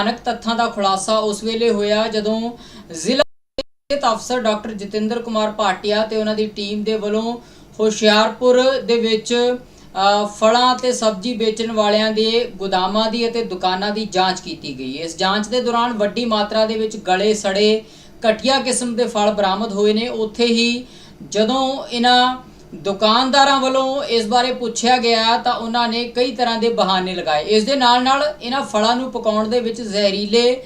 ਭਿਆਨਕ ਤੱਥਾਂ ਦਾ ਖੁਲਾਸਾ ਉਸ ਵੇਲੇ ਹੋਇਆ ਜਦੋਂ ਜ਼ਿਲ੍ਹਾ ਸਿਹਤ ਅਫਸਰ ਡਾਕਟਰ ਜਤਿੰਦਰ ਕੁਮਾਰ ਭਾਟੀਆ ਤੇ ਉਹਨਾਂ ਦੀ ਟੀਮ ਦੇ ਵੱਲੋਂ ਹੁਸ਼ਿਆਰਪੁਰ ਦੇ ਵਿੱਚ ਫਲਾਂ ਤੇ ਸਬਜ਼ੀ ਵੇਚਣ ਵਾਲਿਆਂ ਦੇ ਗੋਦਾਮਾਂ ਦੀ ਅਤੇ ਦੁਕਾਨਾਂ ਦੀ ਜਾਂਚ ਕੀਤੀ ਗਈ। ਇਸ ਜਾਂਚ ਦੇ ਦੌਰਾਨ ਵੱਡੀ ਮਾਤਰਾ ਦੇ ਵਿੱਚ ਗਲੇ, ਸੜੇ ਘਟੀਆ ਕਿਸਮ ਦੇ ਫਲ ਬਰਾਮਦ ਹੋਏ ਨੇ। ਉੱਥੇ ਹੀ ਜਦੋਂ ਇਹਨਾਂ ਦੁਕਾਨਦਾਰਾਂ ਵੱਲੋਂ ਇਸ ਬਾਰੇ ਪੁੱਛਿਆ ਗਿਆ ਤਾਂ ਉਹਨਾਂ ਨੇ ਕਈ ਤਰ੍ਹਾਂ ਦੇ ਬਹਾਨੇ ਲਗਾਏ। ਇਸ ਦੇ ਨਾਲ ਨਾਲ ਇਹਨਾਂ ਫਲਾਂ ਨੂੰ ਪਕਾਉਣ ਦੇ ਵਿੱਚ ਜ਼ਹਿਰੀਲੇ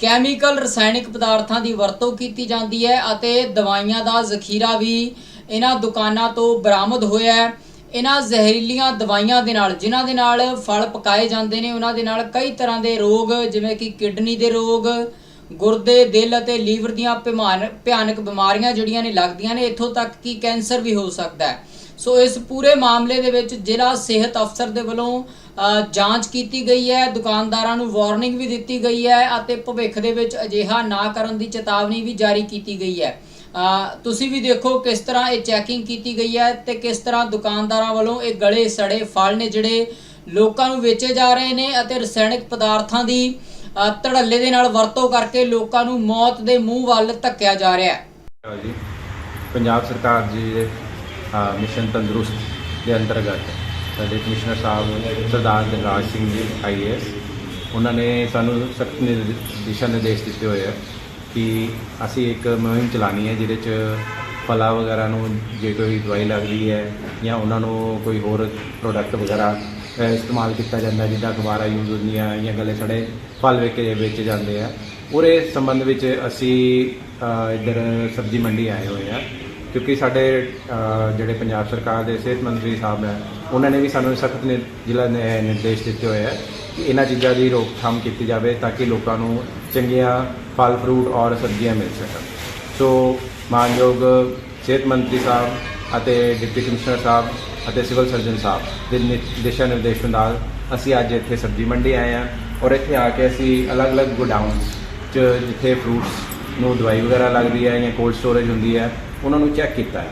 ਕੈਮੀਕਲ, ਰਸਾਇਣਿਕ ਪਦਾਰਥਾਂ ਦੀ ਵਰਤੋਂ ਕੀਤੀ ਜਾਂਦੀ ਹੈ ਅਤੇ ਦਵਾਈਆਂ ਦਾ ਜ਼ਖੀਰਾ ਵੀ ਇਹਨਾਂ ਦੁਕਾਨਾਂ ਤੋਂ ਬਰਾਮਦ ਹੋਇਆ ਹੈ। ਇਹਨਾਂ ਜ਼ਹਿਰੀਲੀਆਂ ਦਵਾਈਆਂ ਦੇ ਨਾਲ, ਜਿਨ੍ਹਾਂ ਦੇ ਨਾਲ ਫਲ ਪਕਾਏ ਜਾਂਦੇ ਨੇ, ਉਹਨਾਂ ਦੇ ਨਾਲ ਕਈ ਤਰ੍ਹਾਂ ਦੇ ਰੋਗ, ਜਿਵੇਂ ਕਿ ਕਿਡਨੀ ਦੇ ਰੋਗ ਗੁਰਦੇ ਦਿਲ ਅਤੇ ਲੀਵਰ ਦੀਆਂ ਭਿਮਾਨ- ਭਿਆਨਕ ਬਿਮਾਰੀਆਂ ਜਿਹੜੀਆਂ ਨੇ ਲੱਗਦੀਆਂ ਨੇ, ਇੱਥੋਂ ਤੱਕ ਕਿ ਕੈਂਸਰ ਵੀ ਹੋ ਸਕਦਾ ਹੈ। ਸੋ ਇਸ ਪੂਰੇ ਮਾਮਲੇ ਦੇ ਵਿੱਚ ਜ਼ਿਲ੍ਹਾ ਸਿਹਤ ਅਫਸਰ ਦੇ ਵੱਲੋਂ ਜਾਂਚ ਕੀਤੀ ਗਈ ਹੈ। ਦੁਕਾਨਦਾਰਾਂ ਨੂੰ ਵਾਰਨਿੰਗ ਵੀ ਦਿੱਤੀ ਗਈ ਹੈ ਅਤੇ ਭਵਿੱਖ ਦੇ ਵਿੱਚ ਅਜਿਹਾ ਨਾ ਕਰਨ ਦੀ ਚੇਤਾਵਨੀ ਵੀ ਜਾਰੀ ਕੀਤੀ ਗਈ ਹੈ। ਤੁਸੀਂ ਵੀ ਦੇਖੋ ਕਿਸ ਤਰ੍ਹਾਂ ਇਹ ਚੈਕਿੰਗ ਕੀਤੀ ਗਈ ਹੈ ਤੇ ਕਿਸ ਤਰ੍ਹਾਂ ਦੁਕਾਨਦਾਰਾਂ ਵੱਲੋਂ ਇਹ ਗਲੇ ਸੜੇ ਫਲ ਨੇ ਜਿਹੜੇ ਲੋਕਾਂ ਨੂੰ ਵੇਚੇ ਜਾ ਰਹੇ ਨੇ ਅਤੇ ਰਸਾਇਣਿਕ ਪਦਾਰਥਾਂ ਦੀ ਧੜੱਲੇ ਦੇ ਨਾਲ ਵਰਤੋਂ ਕਰਕੇ ਲੋਕਾਂ ਨੂੰ ਮੌਤ ਦੇ ਮੂੰਹ ਵੱਲ ਧੱਕਿਆ ਜਾ ਰਿਹਾ ਹੈ। ਹੈਲੋ ਜੀ। ਪੰਜਾਬ ਸਰਕਾਰ ਜੀ ਦੇ ਮਿਸ਼ਨ ਤੰਦਰੁਸਤ ਦੇ ਅੰਤਰਗਤ ਸਾਡੇ ਕਮਿਸ਼ਨਰ ਸਾਹਿਬ ਸਰਦਾਰ ਦਿਲਰਾਜ ਸਿੰਘ ਜੀ ਆਈਏਐਸ ਉਹਨਾਂ ਨੇ ਸਾਨੂੰ ਸਖਤ ਦਿਸ਼ਾ ਨਿਰਦੇਸ਼ ਦਿੱਤੇ ਹੋਏ ਆ ਕਿ ਅਸੀਂ ਇੱਕ ਮੁਹਿੰਮ ਚਲਾਣੀ ਹੈ ਜਿਹਦੇ ਚ ਫਲਾਂ ਵਗੈਰਾ ਨੂੰ, ਜੇ ਕੋਈ ਦਵਾਈ ਲੱਗਦੀ ਹੈ ਜਾਂ ਉਹਨਾਂ ਨੂੰ ਕੋਈ ਹੋਰ ਪ੍ਰੋਡਕਟ ਵਗੈਰਾ ਇਸਤੇਮਾਲ ਕੀਤਾ ਜਾਂਦਾ ਜਿੱਦਾਂ ਅਖਬਾਰਾਂ ਯੂਜ਼ ਹੁੰਦੀਆਂ ਜਾਂ ਗਲੇ ਸੜੇ ਫਲ ਵੇਚੇ ਵੇਚੇ ਜਾਂਦੇ ਆ। ਉਹਦੇ ਸੰਬੰਧ ਵਿੱਚ ਅਸੀਂ ਅ, ਇੱਧਰ ਸਬਜ਼ੀ ਮੰਡੀ ਆਏ ਹੋਏ ਆ ਕਿਉਂਕਿ ਸਾਡੇ ਜਿਹੜੇ ਪੰਜਾਬ ਸਰਕਾਰ ਦੇ ਸਿਹਤ ਮੰਤਰੀ ਸਾਹਿਬ ਹੈ ਉਹਨਾਂ ਨੇ ਵੀ ਸਾਨੂੰ ਸਖਤ ਜ਼ਿਲ੍ਹਾ ਨਿ- ਨਿਰਦੇਸ਼ ਦਿੱਤੇ ਹੋਏ ਆ ਕਿ ਇਹਨਾਂ ਚੀਜ਼ਾਂ ਦੀ ਰੋਕਥਾਮ ਕੀਤੀ ਜਾਵੇ ਤਾਂ ਕਿ ਲੋਕਾਂ ਨੂੰ ਚੰਗੀਆਂ ਫਲ ਫਰੂਟ ਔਰ ਸਬਜ਼ੀਆਂ ਮਿਲ ਸਕਣ। ਸੋ ਮਾਨਯੋਗ ਸਿਹਤ ਮੰਤਰੀ ਸਾਹਿਬ ਅਤੇ ਡਿਪਟੀ ਕਮਿਸ਼ਨਰ ਸਾਹਿਬ ਅਤੇ ਸਿਵਲ ਸਰਜਨ ਸਾਹਿਬ ਦੇ ਨਿ- ਦਿਸ਼ਾ ਨਿਰਦੇਸ਼ ਨਾਲ ਅਸੀਂ ਅੱਜ ਇੱਥੇ ਸਬਜ਼ੀ ਮੰਡੀ ਆਏ ਹਾਂ ਔਰ ਇੱਥੇ ਆ ਕੇ ਅਸੀਂ ਅਲੱਗ-ਅਲੱਗ ਗੋਡਾਊਨਸ 'ਚ ਜਿੱਥੇ ਫਰੂਟਸ ਨੂੰ ਦਵਾਈ ਵਗੈਰਾ ਲੱਗਦੀ ਹੈ ਜਾਂ ਕੋਲਡ ਸਟੋਰੇਜ ਹੁੰਦੀ ਹੈ, ਉਹਨਾਂ ਨੂੰ ਚੈੱਕ ਕੀਤਾ ਹੈ।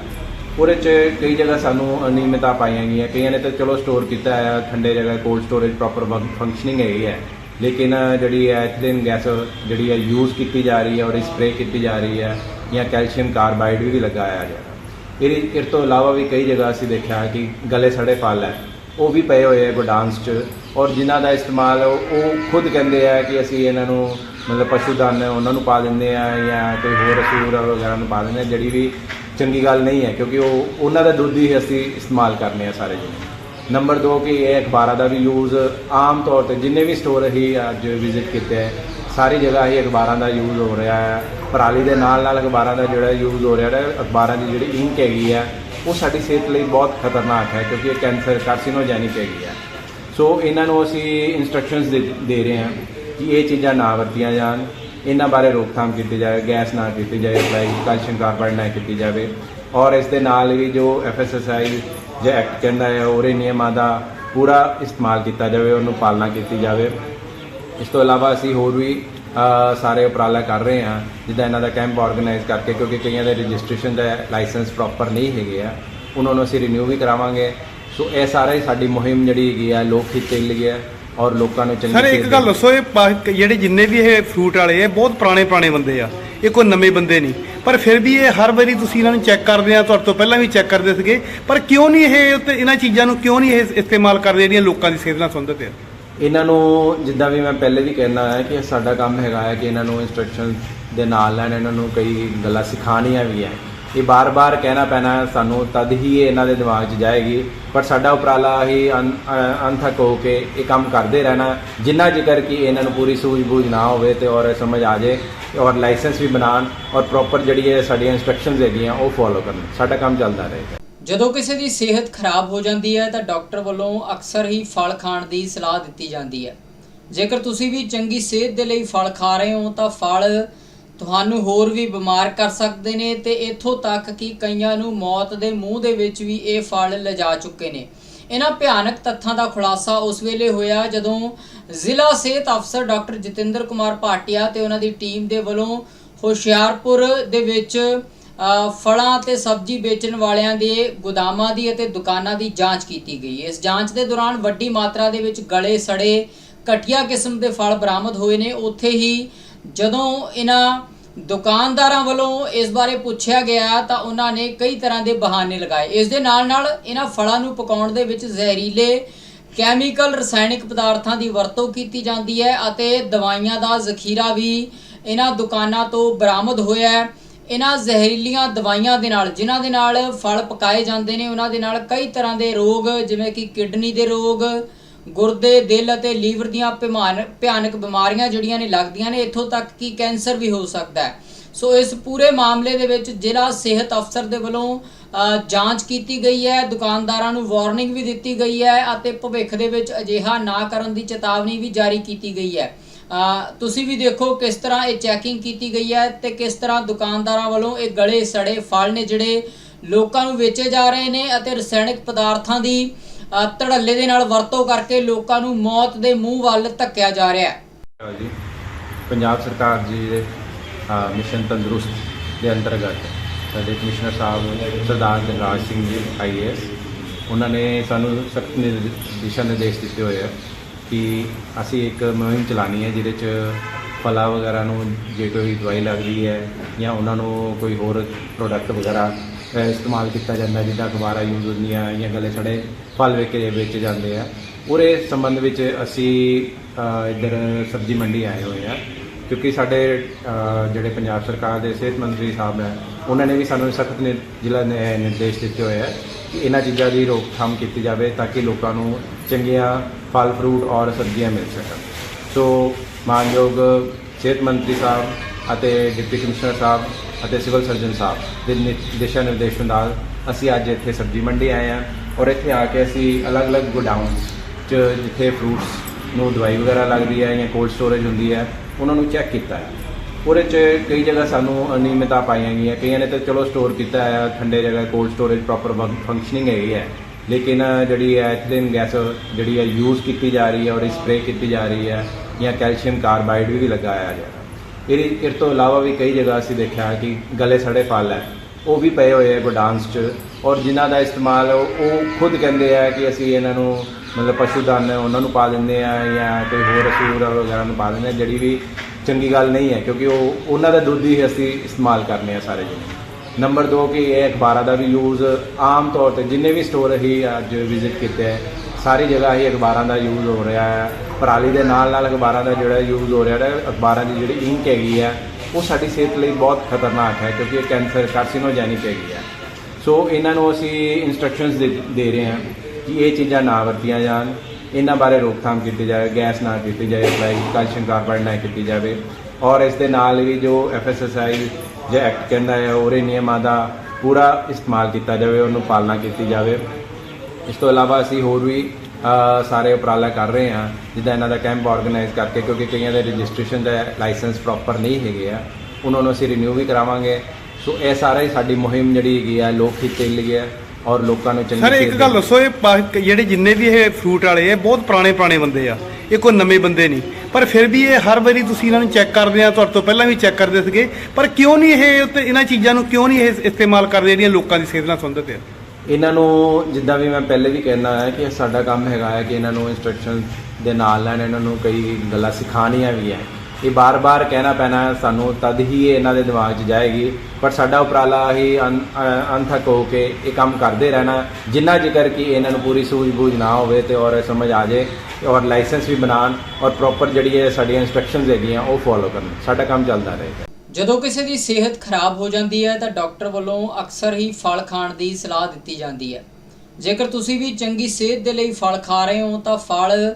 ਉਹਦੇ 'ਚ ਕਈ ਜਗ੍ਹਾ ਸਾਨੂੰ ਅਨਿਯਮਿਤਤਾ ਪਾਈਆਂ ਗਈਆਂ, ਕਈਆਂ ਨੇ ਤਾਂ ਚਲੋ ਸਟੋਰ ਕੀਤਾ ਹੈ, ਠੰਡੇ ਜਗ੍ਹਾ ਕੋਲਡ ਸਟੋਰੇਜ ਪ੍ਰੋਪਰ ਫੰਕਸ਼ਨਿੰਗ ਹੈਗੀ ਹੈ। ਲੇਕਿਨ ਜਿਹੜੀ ਹੈ ਐਥਲੀਨ ਗੈਸ ਜਿਹੜੀ ਹੈ ਯੂਜ਼ ਕੀਤੀ ਜਾ ਰਹੀ ਹੈ ਔਰ ਸਪਰੇ ਕੀਤੀ ਜਾ ਰਹੀ ਹੈ ਜਾਂ ਕੈਲਸ਼ੀਅਮ ਕਾਰਬਾਈਡ ਵੀ ਲਗਾਇਆ ਜਾ ਰਿਹਾ। ਇਹਦੇ ਇਸ ਤੋਂ ਇਲਾਵਾ ਵੀ ਕਈ ਜਗ੍ਹਾ ਅਸੀਂ ਦੇਖਿਆ ਕਿ ਗਲੇ ਸੜੇ ਫਲ ਹੈ। ਉਹ ਵੀ ਪਏ ਹੋਏ ਆ ਗੋਡਾਂਸ 'ਚ ਔਰ ਜਿਨ੍ਹਾਂ ਦਾ ਇਸਤੇਮਾਲ ਉਹ ਖੁਦ ਕਹਿੰਦੇ ਆ ਕਿ ਅਸੀਂ ਇਹਨਾਂ ਨੂੰ ਮਤਲਬ ਪਸ਼ੂ ਪਸ਼ੂਧਨ ਉਹਨਾਂ ਨੂੰ ਪਾ ਦਿੰਦੇ ਆ ਜਾਂ ਕੋਈ ਹੋਰ ਅਸੂਰ ਵਗੈਰਾ ਨੂੰ ਪਾ ਦਿੰਦੇ ਆ, ਜਿਹੜੀ ਵੀ ਚੰਗੀ ਗੱਲ ਨਹੀਂ ਹੈ, ਕਿਉਂਕਿ ਉਹ, ਉਹਨਾਂ ਦਾ ਦੁੱਧ ਹੀ ਅਸੀਂ ਇਸਤੇਮਾਲ ਕਰਨੇ ਆ ਸਾਰੇ ਜਣੇ। ਨੰਬਰ 2 ਕਿ ਇਹ ਅਖਬਾਰਾਂ ਦਾ ਵੀ ਯੂਜ਼ ਆਮ ਤੌਰ ਤੇ ਜਿੰਨੇ ਵੀ ਸਟੋਰ ਹੀ ਅੱਜ ਵਿਜ਼ਿਟ ਕੀਤੇ ਹੈ ਸਾਰੀ ਜਗ੍ਹਾ ਇਹ ਅਖਬਾਰਾਂ ਦਾ ਯੂਜ਼ ਹੋ ਰਿਹਾ ਹੈ। ਪਰਾਲੀ ਦੇ ਨਾਲ ਨਾਲ ਅਖਬਾਰਾਂ ਦਾ ਜਿਹੜਾ ਯੂਜ਼ ਹੋ ਰਿਹਾ ਹੈ, ਅਖਬਾਰਾਂ ਦੀ ਜਿਹੜੀ ਇੰਕ ਹੈਗੀ ਹੈ, ਉਹ ਸਾਡੀ ਸਿਹਤ ਲਈ ਬਹੁਤ ਖਤਰਨਾਕ ਹੈ ਕਿਉਂਕਿ ਇਹ ਕੈਂਸਰ, ਕਾਰਸੀਨੋਜੈਨਿਕ ਹੈਗੀ ਹੈ। ਸੋ ਇਹਨਾਂ ਨੂੰ ਅਸੀਂ ਇਨਸਟਰਕਸ਼ਨਸ ਦੇ ਰਹੇ ਹਾਂ ਕਿ ਇਹ ਚੀਜ਼ਾਂ ਨਾ ਵਰਤੀਆਂ ਜਾਣ। ਇਹਨਾਂ ਬਾਰੇ ਰੋਕਥਾਮ ਕੀਤੀ ਜਾਵੇ ਗੈਸ ਨਾ ਕੀਤੀ ਜਾਵੇ ਲਾਈਕ ਕੈਲਸ਼ੀਅਮ ਕਾਰਬਾਈਡ ਨਾ ਕੀਤੀ ਜਾਵੇ। ਔਰ ਇਸ ਦੇ ਨਾਲ ਵੀ ਜੋ ਐਫਐਸਐਸਆਈ ਜੇ ਐਕਟ ਕਹਿੰਦਾ ਹੈ ਉਹਦੇ ਨਿਯਮਾਂ ਦਾ ਪੂਰਾ ਇਸਤੇਮਾਲ ਕੀਤਾ ਜਾਵੇ, ਉਹਨੂੰ ਪਾਲਣਾ ਕੀਤੀ ਜਾਵੇ। ਇਸ ਤੋਂ ਇਲਾਵਾ ਅਸੀਂ ਹੋਰ ਵੀ ਸਾਰੇ ਉਪਰਾਲਾ ਕਰ ਰਹੇ ਹਾਂ ਜਿੱਦਾਂ ਇਹਨਾਂ ਦਾ ਕੈਂਪ ਆਰਗੇਨਾਈਜ਼ ਕਰਕੇ ਕਿਉਂਕਿ ਕਈਆਂ ਦੇ ਰਜਿਸਟ੍ਰੇਸ਼ਨ ਦਾ ਲਾਇਸੈਂਸ ਪ੍ਰੋਪਰ ਨਹੀਂ ਹੈਗੇ ਆ ਉਹਨਾਂ ਨੂੰ ਅਸੀਂ ਰਿਨਿਊ ਵੀ ਕਰਾਵਾਂਗੇ। ਸੋ ਇਹ ਸਾਰਾ ਹੀ ਸਾਡੀ ਮੁਹਿੰਮ ਜਿਹੜੀ ਹੈਗੀ ਆ ਲੋਕ ਹਿੱਤ ਲਈ ਹੈ ਔਰ ਲੋਕਾਂ ਨੂੰ ਚੰਗੀ ਸਰ ਇੱਕ ਗੱਲ। ਦੱਸੋ ਇਹ ਜਿਹੜੇ ਜਿੰਨੇ ਵੀ ਇਹ ਫਰੂਟ ਵਾਲੇ ਆ ਬਹੁਤ ਪੁਰਾਣੇ ਪੁਰਾਣੇ ਬੰਦੇ ਆ ਇਹ ਕੋਈ ਨਵੇਂ ਬੰਦੇ ਨਹੀਂ। ਪਰ ਫਿਰ ਵੀ ਇਹ ਹਰ ਵਾਰੀ ਤੁਸੀਂ ਇਹਨਾਂ ਨੂੰ ਚੈੱਕ ਕਰਦੇ ਆ ਤੁਹਾਡੇ ਤੋਂ ਪਹਿਲਾਂ ਵੀ ਚੈੱਕ ਕਰਦੇ ਸੀਗੇ ਪਰ ਕਿਉਂ ਨਹੀਂ ਇਹ ਇਹਨਾਂ ਚੀਜ਼ਾਂ ਨੂੰ ਕਿਉਂ ਨਹੀਂ ਇਹ ਇਸਤੇਮਾਲ ਕਰਦੇ ਜਿਹੜੀਆਂ ਲੋਕਾਂ ਦੀ ਸਿਹਤ ਨਾਲ ਸੰਬੰਧਿਤ ਆ? ਇਹਨਾਂ ਨੂੰ ਜਿੱਦਾਂ ਵੀ ਮੈਂ ਪਹਿਲੇ ਵੀ ਕਹਿਣਾ ਹੈ ਕਿ ਸਾਡਾ ਕੰਮ ਹੈਗਾ ਹੈ ਕਿ ਇਹਨਾਂ ਨੂੰ ਇਨਸਟਰਕਸ਼ਨ ਦੇ ਨਾਲ ਨਾਲ ਇਹਨਾਂ ਨੂੰ ਕਈ ਗੱਲਾਂ ਸਿਖਾਉਣੀਆਂ ਵੀ ਹੈ। ਇਹ ਬਾਰ-ਬਾਰ ਕਹਿਣਾ ਪੈਣਾ ਸਾਨੂੰ ਤਦ ਹੀ ਇਹ ਇਹਨਾਂ ਦੇ ਦਿਮਾਗ 'ਚ ਜਾਏਗੀ, ਪਰ ਸਾਡਾ ਉਪਰਾਲਾ ਹੀ ਅਨ- ਅਣਥੱਕ ਹੋ ਕੇ ਇਹ ਕੰਮ ਕਰਦੇ ਰਹਿਣਾ ਜਿੰਨਾ ਜ਼ਿਕਰ ਕਿ ਇਹਨਾਂ ਨੂੰ ਪੂਰੀ ਸੂਝ-ਬੂਝ ਨਾ ਹੋਵੇ ਤੇ ਔਰ ਸਮਝ ਆ ਜਾਏ, ਔਰ ਲਾਇਸੈਂਸ ਵੀ ਬਣਾਉਣ, ਔਰ ਪ੍ਰੋਪਰ ਜਿਹੜੀ ਹੈ ਸਾਡੀਆਂ ਇਨਸਟਰਕਸ਼ਨਸ ਹੈਗੀਆਂ, ਉਹ ਫੋਲੋ ਕਰਨ। ਸਾਡਾ ਕੰਮ ਚੱਲਦਾ ਰਹੇਗਾ ਜਦੋਂ ਕਿਸੇ ਦੀ ਸਿਹਤ ਖਰਾਬ ਹੋ ਜਾਂਦੀ ਹੈ ਤਾਂ ਡਾਕਟਰ ਵੱਲੋਂ ਅਕਸਰ ਹੀ ਫਲ ਖਾਣ ਦੀ ਸਲਾਹ ਦਿੱਤੀ ਜਾਂਦੀ ਹੈ। ਜੇਕਰ ਤੁਸੀਂ ਵੀ ਚੰਗੀ ਸਿਹਤ ਦੇ ਲਈ ਫਲ ਖਾ ਰਹੇ ਹੋ ਤਾਂ ਫਲ ਤੁਹਾਨੂੰ ਹੋਰ ਵੀ ਬਿਮਾਰ ਕਰ ਸਕਦੇ ਨੇ ਤੇ ਇੱਥੋਂ ਤੱਕ ਕਿ ਕਈਆਂ ਨੂੰ ਮੌਤ ਦੇ ਮੂੰਹ ਦੇ ਵਿੱਚ ਵੀ ਇਹ ਫਲ ਲਿਜਾ ਚੁੱਕੇ ਨੇ। ਇਹਨਾਂ ਭਿਆਨਕ ਤੱਥਾਂ ਦਾ ਖੁਲਾਸਾ ਉਸ ਵੇਲੇ ਹੋਇਆ ਜਦੋਂ ਜ਼ਿਲ੍ਹਾ ਸਿਹਤ ਅਫਸਰ ਡਾਕਟਰ ਜਤਿੰਦਰ ਕੁਮਾਰ ਭਾਟੀਆ ਤੇ ਉਹਨਾਂ ਦੀ ਟੀਮ ਦੇ ਵੱਲੋਂ ਹੁਸ਼ਿਆਰਪੁਰ ਦੇ ਵਿੱਚ ਫਲਾਂ ਅਤੇ ਸਬਜ਼ੀ ਵੇਚਣ ਵਾਲਿਆਂ ਦੇ ਗੋਦਾਮਾਂ ਦੀ ਅਤੇ ਦੁਕਾਨਾਂ ਦੀ ਜਾਂਚ ਕੀਤੀ ਗਈ। ਇਸ ਜਾਂਚ ਦੇ ਦੌਰਾਨ ਵੱਡੀ ਮਾਤਰਾ ਦੇ ਵਿੱਚ ਗਲੇ, ਸੜੇ, ਘਟੀਆ ਕਿਸਮ ਦੇ ਫਲ ਬਰਾਮਦ ਹੋਏ ਨੇ। ਉੱਥੇ ਹੀ ਜਦੋਂ ਇਹਨਾਂ ਦੁਕਾਨਦਾਰਾਂ ਵੱਲੋਂ ਇਸ ਬਾਰੇ ਪੁੱਛਿਆ ਗਿਆ ਤਾਂ ਉਹਨਾਂ ਨੇ ਕਈ ਤਰ੍ਹਾਂ ਦੇ ਬਹਾਨੇ ਲਗਾਏ। ਇਸ ਦੇ ਨਾਲ ਨਾਲ ਇਹਨਾਂ ਫਲਾਂ ਨੂੰ ਪਕਾਉਣ ਦੇ ਵਿੱਚ ਜ਼ਹਿਰੀਲੇ ਕੈਮੀਕਲ, ਰਸਾਇਣਿਕ ਪਦਾਰਥਾਂ ਦੀ ਵਰਤੋਂ ਕੀਤੀ ਜਾਂਦੀ ਹੈ ਅਤੇ ਦਵਾਈਆਂ ਦਾ ਜ਼ਖੀਰਾ ਵੀ ਇਹਨਾਂ ਦੁਕਾਨਾਂ ਤੋਂ ਬਰਾਮਦ ਹੋਇਆ ਹੈ। ਇਹਨਾਂ ਜ਼ਹਿਰੀਲੀਆਂ ਦਵਾਈਆਂ ਦੇ ਨਾਲ, ਜਿਨ੍ਹਾਂ ਦੇ ਨਾਲ ਫਲ ਪਕਾਏ ਜਾਂਦੇ ਨੇ, ਉਹਨਾਂ ਦੇ ਨਾਲ ਕਈ ਤਰ੍ਹਾਂ ਦੇ ਰੋਗ, ਜਿਵੇਂ ਕਿ ਕਿਡਨੀ ਦੇ ਰੋਗ ਗੁਰਦੇ ਦਿਲ ਅਤੇ ਲੀਵਰ ਦੀਆਂ ਭਿਮਾਨ- ਭਿਆਨਕ ਬਿਮਾਰੀਆਂ ਜਿਹੜੀਆਂ ਨੇ ਲੱਗਦੀਆਂ ਨੇ, ਇੱਥੋਂ ਤੱਕ ਕਿ ਕੈਂਸਰ ਵੀ ਹੋ ਸਕਦਾ ਹੈ। ਸੋ ਇਸ ਪੂਰੇ ਮਾਮਲੇ ਦੇ ਵਿੱਚ ਜ਼ਿਲ੍ਹਾ ਸਿਹਤ ਅਫਸਰ ਦੇ ਵੱਲੋਂ ਜਾਂਚ ਕੀਤੀ ਗਈ ਹੈ, ਦੁਕਾਨਦਾਰਾਂ ਨੂੰ ਵਾਰਨਿੰਗ ਵੀ ਦਿੱਤੀ ਗਈ ਹੈ ਅਤੇ ਭਵਿੱਖ ਦੇ ਵਿੱਚ ਅਜਿਹਾ ਨਾ ਕਰਨ ਦੀ ਚੇਤਾਵਨੀ ਵੀ ਜਾਰੀ ਕੀਤੀ ਗਈ ਹੈ। ਤੁਸੀਂ ਵੀ ਦੇਖੋ ਕਿਸ ਤਰ੍ਹਾਂ ਇਹ ਚੈਕਿੰਗ ਕੀਤੀ ਗਈ ਹੈ ਤੇ ਕਿਸ ਤਰ੍ਹਾਂ ਦੁਕਾਨਦਾਰਾਂ ਵੱਲੋਂ ਇਹ ਗਲੇ ਸੜੇ ਫਲ ਨੇ ਜਿਹੜੇ ਲੋਕਾਂ ਨੂੰ ਵੇਚੇ ਜਾ ਰਹੇ ਨੇ ਅਤੇ ਰਸਾਇਣਿਕ ਪਦਾਰਥਾਂ ਦੀ ਧੜੱਲੇ ਦੇ ਨਾਲ ਵਰਤੋਂ ਕਰਕੇ ਲੋਕਾਂ ਨੂੰ ਮੌਤ ਦੇ ਮੂੰਹ ਵੱਲ ਧੱਕਿਆ ਜਾ ਰਿਹਾ ਹੈ। ਜੀ। ਪੰਜਾਬ ਸਰਕਾਰ ਜੀ ਦੇ ਮਿਸ਼ਨ ਤੰਦਰੁਸਤ ਦੇ ਅੰਤਰਗਤ ਸਾਡੇ ਕਮਿਸ਼ਨਰ ਸਾਹਿਬ ਸਰਦਾਰ ਜਗਰਾਜ ਸਿੰਘ ਜੀ ਆਈਏਐਸ ਉਹਨਾਂ ਨੇ ਸਾਨੂੰ ਸਖਤ ਦਿਸ਼ਾ ਨਿਰਦੇਸ਼ ਦਿੱਤੇ ਹੋਏ ਆ। ਕਿ ਅਸੀਂ ਇੱਕ ਮੁਹਿੰਮ ਚਲਾਣੀ ਹੈ ਜਿਹਦੇ ਚ ਫਲਾਂ ਵਗੈਰਾ ਨੂੰ ਜੇ ਕੋਈ ਦਵਾਈ ਲੱਗਦੀ ਹੈ ਜਾਂ ਉਹਨਾਂ ਨੂੰ ਕੋਈ ਹੋਰ ਪ੍ਰੋਡਕਟ ਵਗੈਰਾ ਇਸਤੇਮਾਲ ਕੀਤਾ ਜਾਂਦਾ ਜਿੱਦਾਂ ਅਖਬਾਰਾਂ ਯੂਜ਼ ਹੁੰਦੀਆਂ ਜਾਂ ਗਲੇ ਛੜੇ ਫਲ ਵੇਚੇ ਵੇਚੇ ਜਾਂਦੇ ਆ। ਉਹਦੇ ਸੰਬੰਧ ਵਿੱਚ ਅਸੀਂ ਅ, ਇੱਧਰ ਸਬਜ਼ੀ ਮੰਡੀ ਆਏ ਹੋਏ ਆ ਕਿਉਂਕਿ ਸਾਡੇ ਜਿਹੜੇ ਪੰਜਾਬ ਸਰਕਾਰ ਦੇ ਸਿਹਤ ਮੰਤਰੀ ਸਾਹਿਬ ਹੈ ਉਹਨਾਂ ਨੇ ਵੀ ਸਾਨੂੰ ਸਖਤ ਜ਼ਿਲ੍ਹਾ ਨੇ ਨਿਰਦੇਸ਼ ਦਿੱਤੇ ਹੋਏ ਆ ਕਿ ਇਹਨਾਂ ਚੀਜ਼ਾਂ ਦੀ ਰੋਕਥਾਮ ਕੀਤੀ ਜਾਵੇ ਤਾਂ ਕਿ ਲੋਕਾਂ ਨੂੰ ਚੰਗੀਆਂ ਫਲ ਫਰੂਟ ਔਰ ਸਬਜ਼ੀਆਂ ਮਿਲ ਸਕਣ। ਸੋ ਮਾਨਯੋਗ ਸਿਹਤ ਮੰਤਰੀ ਸਾਹਿਬ ਅਤੇ ਡਿਪਟੀ ਕਮਿਸ਼ਨਰ ਸਾਹਿਬ ਅਤੇ ਸਿਵਲ ਸਰਜਨ ਸਾਹਿਬ ਦੇ ਨਿ- ਦਿਸ਼ਾ ਨਿਰਦੇਸ਼ਾਂ ਨਾਲ ਅਸੀਂ ਅੱਜ ਇੱਥੇ ਸਬਜ਼ੀ ਮੰਡੀ ਆਏ ਹਾਂ ਔਰ ਇੱਥੇ ਆ ਕੇ ਅਸੀਂ ਅਲੱਗ-ਅਲੱਗ ਗੋਡਾਊਨਸ 'ਚ ਜਿੱਥੇ ਫਰੂਟਸ ਨੂੰ ਦਵਾਈ ਵਗੈਰਾ ਲੱਗਦੀ ਹੈ ਜਾਂ ਕੋਲਡ ਸਟੋਰੇਜ ਹੁੰਦੀ ਹੈ, ਉਹਨਾਂ ਨੂੰ ਚੈੱਕ ਕੀਤਾ ਹੈ। ਉਹਦੇ 'ਚ ਕਈ ਜਗ੍ਹਾ ਸਾਨੂੰ ਅਨਿਯਮਿਤਤਾ ਪਾਈਆਂ ਗਈਆਂ, ਕਈਆਂ ਨੇ ਤਾਂ ਚਲੋ ਸਟੋਰ ਕੀਤਾ ਹੈ, ਠੰਡੇ ਜਗ੍ਹਾ ਕੋਲਡ ਸਟੋਰੇਜ ਪ੍ਰੋਪਰ ਫੰਕਸ਼ਨਿੰਗ ਹੈਗੀ ਹੈ। ਲੇਕਿਨ ਜਿਹੜੀ ਹੈ ਐਥਿਲੀਨ ਗੈਸ ਜਿਹੜੀ ਹੈ ਯੂਜ਼ ਕੀਤੀ ਜਾ ਰਹੀ ਹੈ ਔਰ ਸਪਰੇ ਕੀਤੀ ਜਾ ਰਹੀ ਹੈ ਜਾਂ ਕੈਲਸ਼ੀਅਮ ਕਾਰਬਾਈਡ ਵੀ ਲਗਾਇਆ ਜਾ ਰਿਹਾ। ਇਹਦੇ ਇਸ ਤੋਂ ਇਲਾਵਾ ਵੀ ਕਈ ਜਗ੍ਹਾ ਅਸੀਂ ਦੇਖਿਆ ਕਿ ਗਲੇ ਸੜੇ ਫਲ ਹੈ। ਉਹ ਵੀ ਪਏ ਹੋਏ ਆ ਗੋਡਾਂਸ 'ਚ ਔਰ ਜਿਨ੍ਹਾਂ ਦਾ ਇਸਤੇਮਾਲ ਉਹ ਖੁਦ ਕਹਿੰਦੇ ਆ ਕਿ ਅਸੀਂ ਇਹਨਾਂ ਨੂੰ ਮਤਲਬ ਪਸ਼ੂ ਦਾਨ ਉਹਨਾਂ ਨੂੰ ਪਾ ਦਿੰਦੇ ਆ ਜਾਂ ਕੋਈ ਹੋਰ ਅਸੂਰ ਵਗੈਰਾ ਨੂੰ ਪਾ ਦਿੰਦੇ ਆ। ਜਿਹੜੀ ਵੀ ਚੰਗੀ ਗੱਲ ਨਹੀਂ ਹੈ, ਕਿਉਂਕਿ ਉਹ ਉਹਨਾਂ ਦਾ ਦੁੱਧ ਹੀ ਅਸੀਂ ਇਸਤੇਮਾਲ ਕਰਨੇ ਆ ਸਾਰੇ ਜਣੇ। ਨੰਬਰ 2 ਕਿ ਇਹ ਅਖਬਾਰਾਂ ਦਾ ਵੀ ਯੂਜ਼ ਆਮ ਤੌਰ ਤੇ ਜਿੰਨੇ ਵੀ ਸਟੋਰ ਹੀ ਅੱਜ ਵਿਜ਼ਿਟ ਕੀਤੇ ਹੈ ਸਾਰੀ ਜਗ੍ਹਾ ਹੀ ਅਖਬਾਰਾਂ ਦਾ ਯੂਜ਼ ਹੋ ਰਿਹਾ ਹੈ ਪਰਾਲੀ ਦੇ ਨਾਲ ਨਾਲ ਅਖਬਾਰਾਂ ਦਾ ਜਿਹੜਾ ਯੂਜ਼ ਹੋ ਰਿਹਾ ਹੈ ਅਖਬਾਰਾਂ ਦੀ ਜਿਹੜੀ ਇੰਕ ਹੈਗੀ ਹੈ ਉਹ ਸਾਡੀ ਸਿਹਤ ਲਈ ਬਹੁਤ ਖਤਰਨਾਕ ਹੈ ਕਿਉਂਕਿ ਇਹ ਕੈਂਸਰ ਕਾਰਸੀਨੋਜੈਨਿਕ ਹੈਗੀ ਹੈ ਸੋ ਇਹਨਾਂ ਨੂੰ ਅਸੀਂ ਇਨਸਟਰਕਸ਼ਨਸ ਦੇ ਰਹੇ ਹਾਂ ਕਿ ਇਹ ਚੀਜ਼ਾਂ ਨਾ ਵਰਤੀਆਂ ਜਾਣ। ਇਹਨਾਂ ਬਾਰੇ ਰੋਕਥਾਮ ਕੀਤੀ ਜਾਵੇ ਗੈਸ ਨਾ ਕੀਤੀ ਜਾਵੇ ਅਪਲਾਈ ਕੈਲਸ਼ੀਅਮ ਕਾਰਬਾਈਡ ਨਾ ਕੀਤੀ ਜਾਵੇ। ਔਰ ਇਸ ਦੇ ਨਾਲ ਵੀ ਜੋ ਐਫਐਸਐਸਆਈ ਜੇ ਐਕਟ ਕਹਿੰਦਾ ਹੈ ਉਹਦੇ ਨਿਯਮਾਂ ਦਾ ਪੂਰਾ ਇਸਤੇਮਾਲ ਕੀਤਾ ਜਾਵੇ ਉਹਨੂੰ ਪਾਲਣਾ ਕੀਤੀ ਜਾਵੇ। ਇਸ ਤੋਂ ਇਲਾਵਾ ਅਸੀਂ ਹੋਰ ਵੀ ਸਾਰੇ ਉਪਰਾਲਾ ਕਰ ਰਹੇ ਹਾਂ ਜਿੱਦਾਂ ਇਹਨਾਂ ਦਾ ਕੈਂਪ ਆਰਗੇਨਾਈਜ਼ ਕਰਕੇ ਕਿਉਂਕਿ ਕਈਆਂ ਦੇ ਰਜਿਸਟ੍ਰੇਸ਼ਨ ਦਾ ਲਾਇਸੈਂਸ ਪ੍ਰੋਪਰ ਨਹੀਂ ਹੈਗੇ ਆ ਉਹਨਾਂ ਨੂੰ ਅਸੀਂ ਰਿਨਿਊ ਵੀ ਕਰਾਵਾਂਗੇ। ਸੋ ਇਹ ਸਾਰਾ ਹੀ ਸਾਡੀ ਮੁਹਿੰਮ ਜਿਹੜੀ ਹੈਗੀ ਆ ਲੋਕ ਹਿੱਤੇ ਲਈ ਹੈ ਔਰ ਲੋਕਾਂ ਨੂੰ ਚੰਗੀ ਸਰ ਇੱਕ ਗੱਲ। ਦੱਸੋ ਇਹ ਜਿਹੜੇ ਜਿੰਨੇ ਵੀ ਇਹ ਫਰੂਟ ਵਾਲੇ ਆ ਬਹੁਤ ਪੁਰਾਣੇ ਪੁਰਾਣੇ ਬੰਦੇ ਆ। ਇਹ ਕੋਈ ਨਵੇਂ ਬੰਦੇ ਨਹੀਂ। ਪਰ ਫਿਰ ਵੀ ਇਹ ਹਰ ਵਾਰੀ ਤੁਸੀਂ ਇਹਨਾਂ ਨੂੰ ਚੈੱਕ ਕਰਦੇ ਆ, ਤੁਹਾਡੇ ਤੋਂ ਪਹਿਲਾਂ ਵੀ ਚੈੱਕ ਕਰਦੇ ਸੀਗੇ। ਪਰ ਕਿਉਂ ਨਹੀਂ ਇਹ ਉੱਤੇ ਇਹਨਾਂ ਚੀਜ਼ਾਂ ਨੂੰ ਕਿਉਂ ਨਹੀਂ ਇਹ ਇਸਤੇਮਾਲ ਕਰਦੇ ਜਿਹੜੀਆਂ ਲੋਕਾਂ ਦੀ ਸਿਹਤ ਨਾਲ ਸੰਬੰਧਿਤ ਆ? ਇਹਨਾਂ ਨੂੰ ਜਿੱਦਾਂ ਵੀ ਮੈਂ ਪਹਿਲੇ ਵੀ ਕਹਿਣਾ ਹੈ ਕਿ ਸਾਡਾ ਕੰਮ ਹੈਗਾ ਹੈ ਕਿ ਇਹਨਾਂ ਨੂੰ ਇਨਸਟਰਕਸ਼ਨ ਦੇ ਨਾਲ ਨਾਲ ਇਹਨਾਂ ਨੂੰ ਕਈ ਗੱਲਾਂ ਸਿਖਾਉਣੀਆਂ ਵੀ ਹੈ। ਇਹ ਬਾਰ-ਬਾਰ ਕਹਿਣਾ ਪੈਣਾ ਸਾਨੂੰ, ਤਦ ਹੀ ਇਹ ਇਹਨਾਂ ਦੇ ਦਿਮਾਗ 'ਚ ਜਾਏਗੀ। ਪਰ ਸਾਡਾ ਉਪਰਾਲਾ ਹੀ ਅੰ- ਅ- ਹੋ ਕੇ ਇਹ ਕੰਮ ਕਰਦੇ ਰਹਿਣਾ। ਜਿੰਨਾ ਜ਼ਿਕਰ ਕਿ ਇਹਨਾਂ ਨੂੰ ਪੂਰੀ ਸੂਝ-ਬੂਝ ਨਾ ਹੋਵੇ ਤੇ ਔਰ ਸਮਝ ਆ ਜਾਏ ਔਰ ਲਾਇਸੈਂਸ ਵੀ ਬਣਾਉਣ ਔਰ ਪ੍ਰੋਪਰ ਜਿਹੜੀ ਹੈ ਸਾਡੀਆਂ ਇਨਸਟਰਕਸ਼ਨਸ ਹੈਗੀਆਂ, ਉਹ ਫੋਲੋ ਕਰਨ। ਸਾਡਾ ਕੰਮ ਚੱਲਦਾ ਰਹੇਗਾ ਜਦੋਂ ਕਿਸੇ ਦੀ ਸਿਹਤ ਖਰਾਬ ਹੋ ਜਾਂਦੀ ਹੈ ਤਾਂ ਡਾਕਟਰ ਵੱਲੋਂ ਅਕਸਰ ਹੀ ਫਲ ਖਾਣ ਦੀ ਸਲਾਹ ਦਿੱਤੀ ਜਾਂਦੀ ਹੈ। ਜੇਕਰ ਤੁਸੀਂ ਵੀ ਚੰਗੀ ਸਿਹਤ ਦੇ ਲਈ ਫਲ ਖਾ ਰਹੇ ਹੋ ਤਾਂ ਫਲ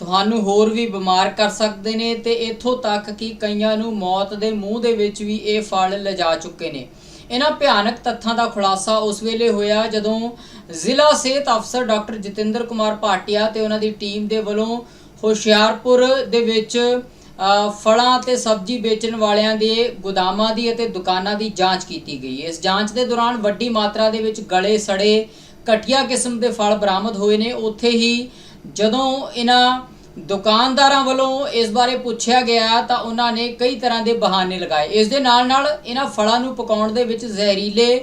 ਤੁਹਾਨੂੰ ਹੋਰ ਵੀ ਬਿਮਾਰ ਕਰ ਸਕਦੇ ਨੇ ਤੇ ਇੱਥੋਂ ਤੱਕ ਕਿ ਕਈਆਂ ਨੂੰ ਮੌਤ ਦੇ ਮੂੰਹ ਦੇ ਵਿੱਚ ਵੀ ਇਹ ਫਲ ਲਿਜਾ ਚੁੱਕੇ ਨੇ। ਇਹਨਾਂ ਭਿਆਨਕ ਤੱਥਾਂ ਦਾ ਖੁਲਾਸਾ ਉਸ ਵੇਲੇ ਹੋਇਆ ਜਦੋਂ ਜ਼ਿਲ੍ਹਾ ਸਿਹਤ ਅਫਸਰ ਡਾਕਟਰ ਜਤਿੰਦਰ ਕੁਮਾਰ ਭਾਟੀਆ ਤੇ ਉਹਨਾਂ ਦੀ ਟੀਮ ਦੇ ਵੱਲੋਂ ਹੁਸ਼ਿਆਰਪੁਰ ਦੇ ਵਿੱਚ ਫਲਾਂ ਤੇ ਸਬਜ਼ੀ ਵੇਚਣ ਵਾਲਿਆਂ ਦੇ ਗੋਦਾਮਾਂ ਦੀ ਅਤੇ ਦੁਕਾਨਾਂ ਦੀ ਜਾਂਚ ਕੀਤੀ ਗਈ। ਇਸ ਜਾਂਚ ਦੇ ਦੌਰਾਨ ਵੱਡੀ ਮਾਤਰਾ ਦੇ ਵਿੱਚ ਗਲੇ ਸੜੇ ਘਟੀਆ ਕਿਸਮ ਦੇ ਫਲ ਬਰਾਮਦ ਹੋਏ ਨੇ। ਉੱਥੇ ਹੀ ਜਦੋਂ ਇਹਨਾਂ ਦੁਕਾਨਦਾਰਾਂ ਵੱਲੋਂ ਇਸ ਬਾਰੇ ਪੁੱਛਿਆ ਗਿਆ ਤਾਂ ਉਹਨਾਂ ਨੇ ਕਈ ਤਰ੍ਹਾਂ ਦੇ ਬਹਾਨੇ ਲਗਾਏ। ਇਸ ਦੇ ਨਾਲ ਨਾਲ ਇਹਨਾਂ ਫਲਾਂ ਨੂੰ ਪਕਾਉਣ ਦੇ ਵਿੱਚ ਜ਼ਹਿਰੀਲੇ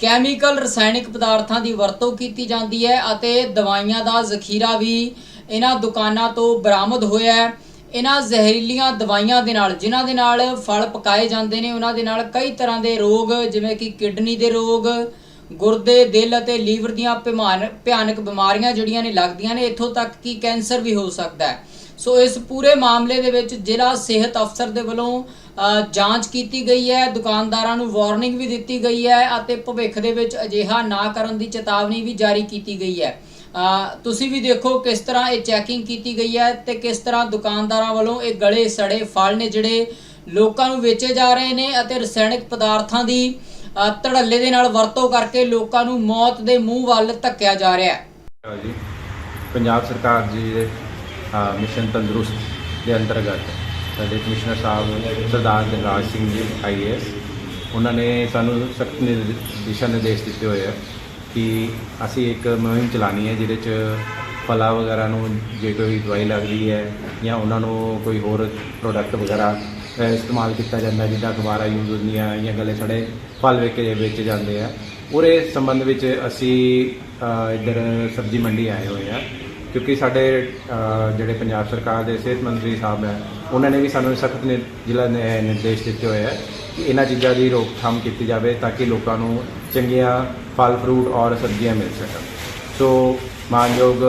ਕੈਮੀਕਲ, ਰਸਾਇਣਿਕ ਪਦਾਰਥਾਂ ਦੀ ਵਰਤੋਂ ਕੀਤੀ ਜਾਂਦੀ ਹੈ ਅਤੇ ਦਵਾਈਆਂ ਦਾ ਜ਼ਖੀਰਾ ਵੀ ਇਹਨਾਂ ਦੁਕਾਨਾਂ ਤੋਂ ਬਰਾਮਦ ਹੋਇਆ ਹੈ। ਇਹਨਾਂ ਜ਼ਹਿਰੀਲੀਆਂ ਦਵਾਈਆਂ ਦੇ ਨਾਲ, ਜਿਨ੍ਹਾਂ ਦੇ ਨਾਲ ਫਲ ਪਕਾਏ ਜਾਂਦੇ ਨੇ, ਉਹਨਾਂ ਦੇ ਨਾਲ ਕਈ ਤਰ੍ਹਾਂ ਦੇ ਰੋਗ, ਜਿਵੇਂ ਕਿ ਕਿਡਨੀ ਦੇ ਰੋਗ ਗੁਰਦੇ ਦਿਲ ਅਤੇ ਲੀਵਰ ਦੀਆਂ ਭਿਮਾਨ- ਭਿਆਨਕ ਬਿਮਾਰੀਆਂ ਜਿਹੜੀਆਂ ਨੇ ਲੱਗਦੀਆਂ ਨੇ, ਇੱਥੋਂ ਤੱਕ ਕਿ ਕੈਂਸਰ ਵੀ ਹੋ ਸਕਦਾ ਹੈ। ਸੋ ਇਸ ਪੂਰੇ ਮਾਮਲੇ ਦੇ ਵਿੱਚ ਜ਼ਿਲ੍ਹਾ ਸਿਹਤ ਅਫਸਰ ਦੇ ਵੱਲੋਂ ਜਾਂਚ ਕੀਤੀ ਗਈ ਹੈ, ਦੁਕਾਨਦਾਰਾਂ ਨੂੰ ਵਾਰਨਿੰਗ ਵੀ ਦਿੱਤੀ ਗਈ ਹੈ ਅਤੇ ਭਵਿੱਖ ਦੇ ਵਿੱਚ ਅਜਿਹਾ ਨਾ ਕਰਨ ਦੀ ਚੇਤਾਵਨੀ ਵੀ ਜਾਰੀ ਕੀਤੀ ਗਈ ਹੈ। ਤੁਸੀਂ ਵੀ ਦੇਖੋ ਕਿਸ ਤਰ੍ਹਾਂ ਇਹ ਚੈਕਿੰਗ ਕੀਤੀ ਗਈ ਹੈ ਤੇ ਕਿਸ ਤਰ੍ਹਾਂ ਦੁਕਾਨਦਾਰਾਂ ਵੱਲੋਂ ਇਹ ਗਲੇ ਸੜੇ ਫਲ ਨੇ ਜਿਹੜੇ ਲੋਕਾਂ ਨੂੰ ਵੇਚੇ ਜਾ ਰਹੇ ਨੇ ਅਤੇ ਰਸਾਇਣਿਕ ਪਦਾਰਥਾਂ ਦੀ ਧੜੱਲੇ ਦੇ ਨਾਲ ਵਰਤੋਂ ਕਰਕੇ ਲੋਕਾਂ ਨੂੰ ਮੌਤ ਦੇ ਮੂੰਹ ਵੱਲ ਧੱਕਿਆ ਜਾ ਰਿਹਾ ਹੈ। ਜੀ। ਪੰਜਾਬ ਸਰਕਾਰ ਜੀ ਦੇ ਮਿਸ਼ਨ ਤੰਦਰੁਸਤ ਦੇ ਅੰਤਰਗਤ ਸਾਡੇ ਕਮਿਸ਼ਨਰ ਸਾਹਿਬ ਸਰਦਾਰ ਦਿਲਰਾਜ ਸਿੰਘ ਜੀ ਆਈਏਐਸ ਉਹਨਾਂ ਨੇ ਸਾਨੂੰ ਸਖਤ ਦਿਸ਼ਾ ਨਿਰਦੇਸ਼ ਦਿੱਤੇ ਹੋਏ ਆ ਕਿ ਅਸੀਂ ਇੱਕ ਮੁਹਿੰਮ ਚਲਾਣੀ ਹੈ ਜਿਹਦੇ ਚ ਫਲਾਂ ਵਗੈਰਾ ਨੂੰ, ਜੇ ਕੋਈ ਦਵਾਈ ਲੱਗਦੀ ਹੈ ਜਾਂ ਉਹਨਾਂ ਨੂੰ ਕੋਈ ਹੋਰ ਪ੍ਰੋਡਕਟ ਵਗੈਰਾ ਇਸਤੇਮਾਲ ਕੀਤਾ ਜਾਂਦਾ ਜਿੱਦਾਂ ਅਖਬਾਰਾਂ ਯੂਜ਼ ਹੁੰਦੀਆਂ ਜਾਂ ਗਲੇ ਸੜੇ ਫਲ ਵੇਚੇ ਵੇਚੇ ਜਾਂਦੇ ਆ। ਉਹਦੇ ਸੰਬੰਧ ਵਿੱਚ ਅਸੀਂ ਇੱਧਰ ਸਬਜ਼ੀ ਮੰਡੀ ਆਏ ਹੋਏ ਆ, ਕਿਉਂਕਿ ਸਾਡੇ ਜਿਹੜੇ ਪੰਜਾਬ ਸਰਕਾਰ ਦੇ ਸਿਹਤ ਮੰਤਰੀ ਸਾਹਿਬ ਹੈ, ਉਹਨਾਂ ਨੇ ਵੀ ਸਾਨੂੰ ਸਖਤ ਜ਼ਿਲ੍ਹਾ ਨੇ ਨਿਰਦੇਸ਼ ਦਿੱਤੇ ਹੋਏ ਹੈ ਕਿ ਇਹਨਾਂ ਚੀਜ਼ਾਂ ਦੀ ਰੋਕਥਾਮ ਕੀਤੀ ਜਾਵੇ ਤਾਂ ਕਿ ਲੋਕਾਂ ਨੂੰ ਚੰਗੀਆਂ ਫਲ, ਫਰੂਟ ਔਰ ਸਬਜ਼ੀਆਂ ਮਿਲ ਸਕਣ। ਸੋ ਮਾਨਯੋਗ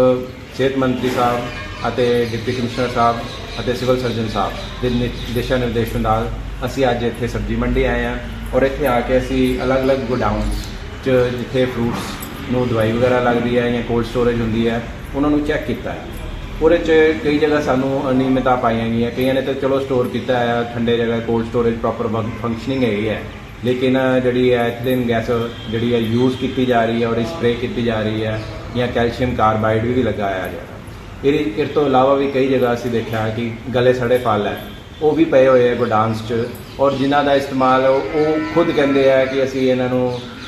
ਸਿਹਤ ਮੰਤਰੀ ਸਾਹਿਬ ਅਤੇ ਡਿਪਟੀ ਕਮਿਸ਼ਨਰ ਸਾਹਿਬ ਅਤੇ ਸਿਵਲ ਸਰਜਨ ਸਾਹਿਬ ਦੇ ਨਿ- ਦਿਸ਼ਾ ਨਿਰਦੇਸ਼ ਨਾਲ ਅਸੀਂ ਅੱਜ ਇੱਥੇ ਸਬਜ਼ੀ ਮੰਡੀ ਆਏ ਹਾਂ ਔਰ ਇੱਥੇ ਆ ਕੇ ਅਸੀਂ ਅਲੱਗ-ਅਲੱਗ ਗੋਡਾਊਨਸ 'ਚ ਜਿੱਥੇ ਫਰੂਟਸ ਨੂੰ ਦਵਾਈ ਵਗੈਰਾ ਲੱਗਦੀ ਹੈ ਜਾਂ ਕੋਲਡ ਸਟੋਰੇਜ ਹੁੰਦੀ ਹੈ, ਉਹਨਾਂ ਨੂੰ ਚੈੱਕ ਕੀਤਾ ਹੈ। ਉਹਦੇ 'ਚ ਕਈ ਜਗ੍ਹਾ ਸਾਨੂੰ ਅਨਿਯਮਿਤਤਾ ਪਾਈਆਂ ਗਈਆਂ, ਕਈਆਂ ਨੇ ਤਾਂ ਚਲੋ ਸਟੋਰ ਕੀਤਾ ਹੈ, ਠੰਡੇ ਜਗ੍ਹਾ ਕੋਲਡ ਸਟੋਰੇਜ ਪ੍ਰੋਪਰ ਫੰਕਸ਼ਨਿੰਗ ਹੈਗੀ ਹੈ। ਲੇਕਿਨ ਜਿਹੜੀ ਹੈ ਐਥਲੀਨ ਗੈਸ ਜਿਹੜੀ ਹੈ ਯੂਜ਼ ਕੀਤੀ ਜਾ ਰਹੀ ਹੈ ਔਰ ਸਪਰੇ ਕੀਤੀ ਜਾ ਰਹੀ ਹੈ ਜਾਂ ਕੈਲਸ਼ੀਅਮ ਕਾਰਬਾਈਡ ਵੀ ਲਗਾਇਆ ਜਾ ਰਿਹਾ ਇਹ ਇਹ ਤੋਂ ਇਲਾਵਾ ਵੀ ਕਈ ਜਗ੍ਹਾ ਅਸੀਂ ਦੇਖਿਆ ਕਿ ਗਲੇ ਸੜੇ ਫਲ ਹੈ। ਉਹ ਵੀ ਪਏ ਹੋਏ ਆ ਗੋਡਾਊਨਸ 'ਚ ਔਰ ਜਿਨ੍ਹਾਂ ਦਾ ਇਸਤੇਮਾਲ ਉਹ ਖੁਦ ਕਹਿੰਦੇ ਆ ਕਿ ਅਸੀਂ ਇਹਨਾਂ ਨੂੰ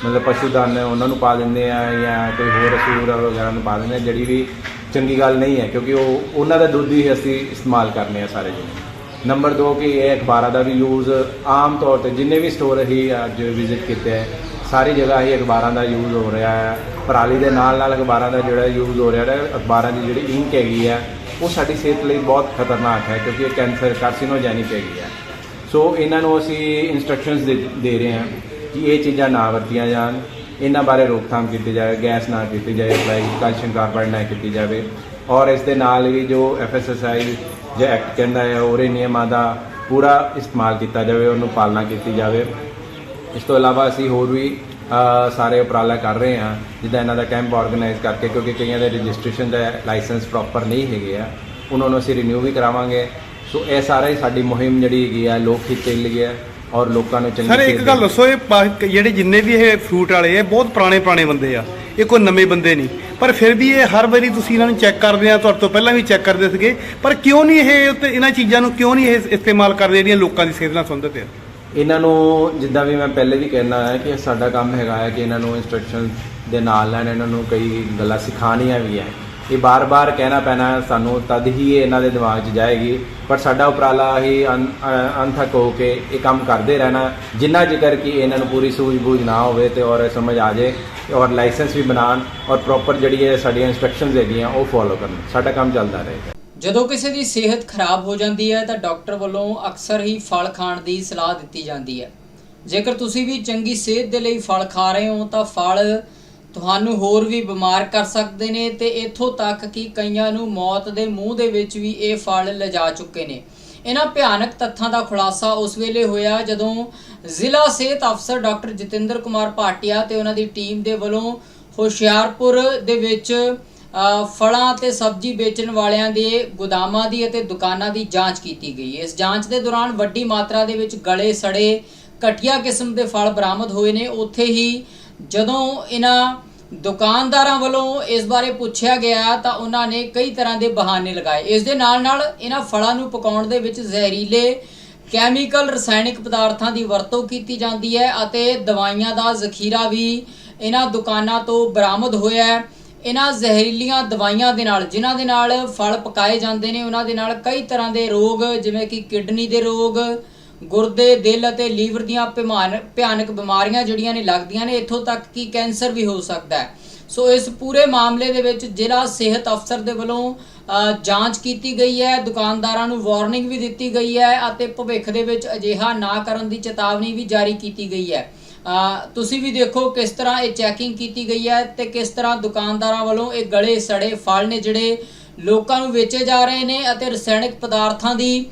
ਮਤਲਬ ਪਸ਼ੂ ਪਸ਼ੂਧਨ ਉਹਨਾਂ ਨੂੰ ਪਾ ਦਿੰਦੇ ਆ ਜਾਂ ਕੋਈ ਹੋਰ ਅਸੂਰ ਵਗੈਰਾ ਨੂੰ ਪਾ ਦਿੰਦੇ ਆ, ਜਿਹੜੀ ਵੀ ਚੰਗੀ ਗੱਲ ਨਹੀਂ ਹੈ ਕਿਉਂਕਿ ਉਹ ਉਹਨਾਂ ਦਾ ਦੁੱਧ ਹੀ ਅਸੀਂ ਇਸਤੇਮਾਲ ਕਰਨੇ ਆ ਸਾਰੇ ਜਣੇ। ਨੰਬਰ 2 ਕਿ ਇਹ ਅਖਬਾਰਾਂ ਦਾ ਵੀ ਯੂਜ਼ ਆਮ ਤੌਰ ਤੇ ਜਿੰਨੇ ਵੀ ਸਟੋਰ ਹੀ ਅੱਜ ਵਿਜ਼ਿਟ ਕੀਤੇ ਹੈ ਸਾਰੀ ਜਗ੍ਹਾ ਇਹ ਅਖਬਾਰਾਂ ਦਾ ਯੂਜ਼ ਹੋ ਰਿਹਾ ਹੈ। ਪਰਾਲੀ ਦੇ ਨਾਲ ਨਾਲ ਅਖਬਾਰਾਂ ਦਾ ਜਿਹੜਾ ਯੂਜ਼ ਹੋ ਰਿਹਾ ਹੈ ਅਖਬਾਰਾਂ ਦੀ ਜਿਹੜੀ ਇੰਕ ਹੈਗੀ ਹੈ, ਉਹ ਸਾਡੀ ਸਿਹਤ ਲਈ ਬਹੁਤ ਖਤਰਨਾਕ ਹੈ ਕਿਉਂਕਿ ਇਹ ਕੈਂਸਰ ਕਾਰਸੀਨੋਜੈਨਿਕ ਹੈਗੀ ਹੈ। ਸੋ ਇਹਨਾਂ ਨੂੰ ਅਸੀਂ ਇਨਸਟਰਕਸ਼ਨਸ ਦੇ ਦੇ ਰਹੇ ਹਾਂ ਕਿ ਇਹ ਚੀਜ਼ਾਂ ਨਾ ਵਰਤੀਆਂ ਜਾਣ। ਇਹਨਾਂ ਬਾਰੇ ਰੋਕਥਾਮ ਕੀਤੀ ਜਾਵੇ ਗੈਸ ਨਾ ਕੀਤੀ ਜਾਵੇ ਲਾਈਕ ਕੈਲਸ਼ੀਅਮ ਕਾਰਬਾਈਡ ਨਾ ਕੀਤੀ ਜਾਵੇ। ਔਰ ਇਸ ਦੇ ਨਾਲ ਵੀ ਜੋ ਐਫਐਸਐਸਆਈ ਜੋ ਐਕਟ ਕਹਿੰਦਾ ਹੈ, ਉਹਦੇ ਨਿਯਮਾਂ ਦਾ ਪੂਰਾ ਇਸਤੇਮਾਲ ਕੀਤਾ ਜਾਵੇ, ਉਹਨੂੰ ਪਾਲਣਾ ਕੀਤੀ ਜਾਵੇ। ਇਸ ਤੋਂ ਇਲਾਵਾ ਅਸੀਂ ਹੋਰ ਵੀ ਸਾਰੇ ਉਪਰਾਲਾ ਕਰ ਰਹੇ ਹਾਂ ਜਿੱਦਾਂ ਇਹਨਾਂ ਦਾ ਕੈਂਪ ਆਰਗੇਨਾਈਜ਼ ਕਰਕੇ ਕਿਉਂਕਿ ਕਈਆਂ ਦੇ ਰਜਿਸਟ੍ਰੇਸ਼ਨ ਦਾ ਲਾਇਸੈਂਸ ਪ੍ਰੋਪਰ ਨਹੀਂ ਹੈਗੇ ਆ ਉਹਨਾਂ ਨੂੰ ਅਸੀਂ ਰਿਨਿਊ ਵੀ ਕਰਾਵਾਂਗੇ। ਸੋ ਇਹ ਸਾਰਾ ਹੀ ਸਾਡੀ ਮੁਹਿੰਮ ਜਿਹੜੀ ਹੈਗੀ ਆ ਲੋਕ ਹਿੱਤੇ ਲਈ ਹੈ ਔਰ ਲੋਕਾਂ ਨੂੰ ਚੰਗੀ ਸਰ ਇੱਕ ਗੱਲ। ਦੱਸੋ ਇਹ ਜਿਹੜੇ ਜਿੰਨੇ ਵੀ ਇਹ ਫਰੂਟ ਵਾਲੇ ਆ ਬਹੁਤ ਪੁਰਾਣੇ ਪੁਰਾਣੇ ਬੰਦੇ ਆ। ਇਹ ਕੋਈ ਨਵੇਂ ਬੰਦੇ ਨਹੀਂ। ਪਰ ਫਿਰ ਵੀ ਇਹ ਹਰ ਵਾਰੀ ਤੁਸੀਂ ਇਹਨਾਂ ਨੂੰ ਚੈੱਕ ਕਰਦੇ ਆ ਤੁਹਾਡੇ ਤੋਂ ਪਹਿਲਾਂ ਵੀ ਚੈੱਕ ਕਰਦੇ ਸੀਗੇ ਪਰ ਕਿਉਂ ਨਹੀਂ ਇਹ ਇਹਨਾਂ ਚੀਜ਼ਾਂ ਨੂੰ ਕਿਉਂ ਨਹੀਂ ਇਹ ਇਸਤੇਮਾਲ ਕਰਦੇ ਜਿਹੜੀਆਂ ਲੋਕਾਂ ਦੀ ਸਿਹਤ ਨਾਲ ਸੰਬੰਧਿਤ ਆ? ਇਹਨਾਂ ਨੂੰ ਜਿੱਦਾਂ ਵੀ ਮੈਂ ਪਹਿਲੇ ਵੀ ਕਹਿਣਾ ਹੈ ਕਿ ਸਾਡਾ ਕੰਮ ਹੈਗਾ ਹੈ ਕਿ ਇਹਨਾਂ ਨੂੰ ਇਨਸਟਰਕਸ਼ਨ ਦੇ ਨਾਲ ਨਾਲ ਇਹਨਾਂ ਨੂੰ ਕਈ ਗੱਲਾਂ ਸਿਖਾਉਣੀਆਂ ਵੀ ਹੈ। ਇਹ ਬਾਰ-ਬਾਰ ਕਹਿਣਾ ਪੈਣਾ ਸਾਨੂੰ, ਤਦ ਹੀ ਇਹ ਇਹਨਾਂ ਦੇ ਦਿਮਾਗ 'ਚ ਜਾਏਗੀ। ਪਰ ਸਾਡਾ ਉਪਰਾਲਾ ਹੀ ਅਨ- ਅਣਥੱਕ ਹੋ ਕੇ ਇਹ ਕੰਮ ਕਰਦੇ ਰਹਿਣਾ, ਜਿੰਨਾ ਜ਼ਿਕਰ ਕਿ ਇਹਨਾਂ ਨੂੰ ਪੂਰੀ ਸੂਝ-ਬੂਝ ਨਾ ਹੋਵੇ ਤੇ ਔਰ ਸਮਝ ਆ ਜਾਏ ਔਰ ਲਾਇਸੈਂਸ ਵੀ ਬਣਾਉਣ ਔਰ ਪ੍ਰੋਪਰ ਜਿਹੜੀ ਹੈ ਸਾਡੀਆਂ ਇਨਸਟਰਕਸ਼ਨਸ ਹੈਗੀਆਂ ਉਹ ਫੋਲੋ ਕਰਨ। ਸਾਡਾ ਕੰਮ ਚੱਲਦਾ ਰਹੇਗਾ ਜਦੋਂ ਕਿਸੇ ਦੀ ਸਿਹਤ ਖਰਾਬ ਹੋ ਜਾਂਦੀ ਹੈ ਤਾਂ ਡਾਕਟਰ ਵੱਲੋਂ ਅਕਸਰ ਹੀ ਫਲ ਖਾਣ ਦੀ ਸਲਾਹ ਦਿੱਤੀ ਜਾਂਦੀ ਹੈ। ਜੇਕਰ ਤੁਸੀਂ ਵੀ ਚੰਗੀ ਸਿਹਤ ਦੇ ਲਈ ਫਲ ਖਾ ਰਹੇ ਹੋ ਤਾਂ ਫਲ ਤੁਹਾਨੂੰ ਹੋਰ ਵੀ ਬਿਮਾਰ ਕਰ ਸਕਦੇ ਨੇ ਤੇ ਇੱਥੋਂ ਤੱਕ ਕਿ ਕਈਆਂ ਨੂੰ ਮੌਤ ਦੇ ਮੂੰਹ ਦੇ ਵਿੱਚ ਵੀ ਇਹ ਫਲ ਲਿਜਾ ਚੁੱਕੇ ਨੇ। ਇਹਨਾਂ ਭਿਆਨਕ ਤੱਥਾਂ ਦਾ ਖੁਲਾਸਾ ਉਸ ਵੇਲੇ ਹੋਇਆ ਜਦੋਂ ਜ਼ਿਲ੍ਹਾ ਸਿਹਤ ਅਫਸਰ ਡਾਕਟਰ ਜਤਿੰਦਰ ਕੁਮਾਰ ਭਾਟੀਆ ਤੇ ਉਹਨਾਂ ਦੀ ਟੀਮ ਦੇ ਵੱਲੋਂ ਹੁਸ਼ਿਆਰਪੁਰ ਦੇ ਵਿੱਚ ਫਲਾਂ ਅਤੇ ਸਬਜ਼ੀ ਵੇਚਣ ਵਾਲਿਆਂ ਦੇ ਗੋਦਾਮਾਂ ਦੀ ਅਤੇ ਦੁਕਾਨਾਂ ਦੀ ਜਾਂਚ ਕੀਤੀ ਗਈ। ਇਸ ਜਾਂਚ ਦੇ ਦੌਰਾਨ ਵੱਡੀ ਮਾਤਰਾ ਦੇ ਵਿੱਚ ਗਲੇ, ਸੜੇ, ਘਟੀਆ ਕਿਸਮ ਦੇ ਫਲ ਬਰਾਮਦ ਹੋਏ ਨੇ। ਉੱਥੇ ਹੀ ਜਦੋਂ ਇਹਨਾਂ ਦੁਕਾਨਦਾਰਾਂ ਵੱਲੋਂ ਇਸ ਬਾਰੇ ਪੁੱਛਿਆ ਗਿਆ, ਤਾਂ ਉਹਨਾਂ ਨੇ ਕਈ ਤਰ੍ਹਾਂ ਦੇ ਬਹਾਨੇ ਲਗਾਏ। ਇਸ ਦੇ ਨਾਲ ਨਾਲ ਇਹਨਾਂ ਫਲਾਂ ਨੂੰ ਪਕਾਉਣ ਦੇ ਵਿੱਚ ਜ਼ਹਿਰੀਲੇ ਕੈਮੀਕਲ, ਰਸਾਇਣਿਕ ਪਦਾਰਥਾਂ ਦੀ ਵਰਤੋਂ ਕੀਤੀ ਜਾਂਦੀ ਹੈ ਅਤੇ ਦਵਾਈਆਂ ਦਾ ਜ਼ਖੀਰਾ ਵੀ ਇਹਨਾਂ ਦੁਕਾਨਾਂ ਤੋਂ ਬਰਾਮਦ ਹੋਇਆ ਹੈ। ਇਹਨਾਂ ਜ਼ਹਿਰੀਲੀਆਂ ਦਵਾਈਆਂ ਦੇ ਨਾਲ, ਜਿਨ੍ਹਾਂ ਦੇ ਨਾਲ ਫਲ ਪਕਾਏ ਜਾਂਦੇ ਨੇ, ਉਹਨਾਂ ਦੇ ਨਾਲ ਕਈ ਤਰ੍ਹਾਂ ਦੇ ਰੋਗ, ਜਿਵੇਂ ਕਿ ਕਿਡਨੀ ਦੇ ਰੋਗ ਗੁਰਦੇ ਦਿਲ ਅਤੇ ਲੀਵਰ ਦੀਆਂ ਭਿਮਾਨ- ਭਿਆਨਕ ਬਿਮਾਰੀਆਂ ਜਿਹੜੀਆਂ ਨੇ ਲੱਗਦੀਆਂ ਨੇ, ਇੱਥੋਂ ਤੱਕ ਕਿ ਕੈਂਸਰ ਵੀ ਹੋ ਸਕਦਾ ਹੈ। ਸੋ ਇਸ ਪੂਰੇ ਮਾਮਲੇ ਦੇ ਵਿੱਚ ਜ਼ਿਲ੍ਹਾ ਸਿਹਤ ਅਫਸਰ ਦੇ ਵੱਲੋਂ ਜਾਂਚ ਕੀਤੀ ਗਈ ਹੈ, ਦੁਕਾਨਦਾਰਾਂ ਨੂੰ ਵਾਰਨਿੰਗ ਵੀ ਦਿੱਤੀ ਗਈ ਹੈ ਅਤੇ ਭਵਿੱਖ ਦੇ ਵਿੱਚ ਅਜਿਹਾ ਨਾ ਕਰਨ ਦੀ ਚੇਤਾਵਨੀ ਵੀ ਜਾਰੀ ਕੀਤੀ ਗਈ ਹੈ। ਤੁਸੀਂ ਵੀ ਦੇਖੋ ਕਿਸ ਤਰ੍ਹਾਂ ਇਹ ਚੈਕਿੰਗ ਕੀਤੀ ਗਈ ਹੈ ਤੇ ਕਿਸ ਤਰ੍ਹਾਂ ਦੁਕਾਨਦਾਰਾਂ ਵੱਲੋਂ ਇਹ ਗਲੇ ਸੜੇ ਫਲ ਨੇ ਜਿਹੜੇ ਲੋਕਾਂ ਨੂੰ ਵੇਚੇ ਜਾ ਰਹੇ ਨੇ ਅਤੇ ਰਸਾਇਣਿਕ ਪਦਾਰਥਾਂ ਦੀ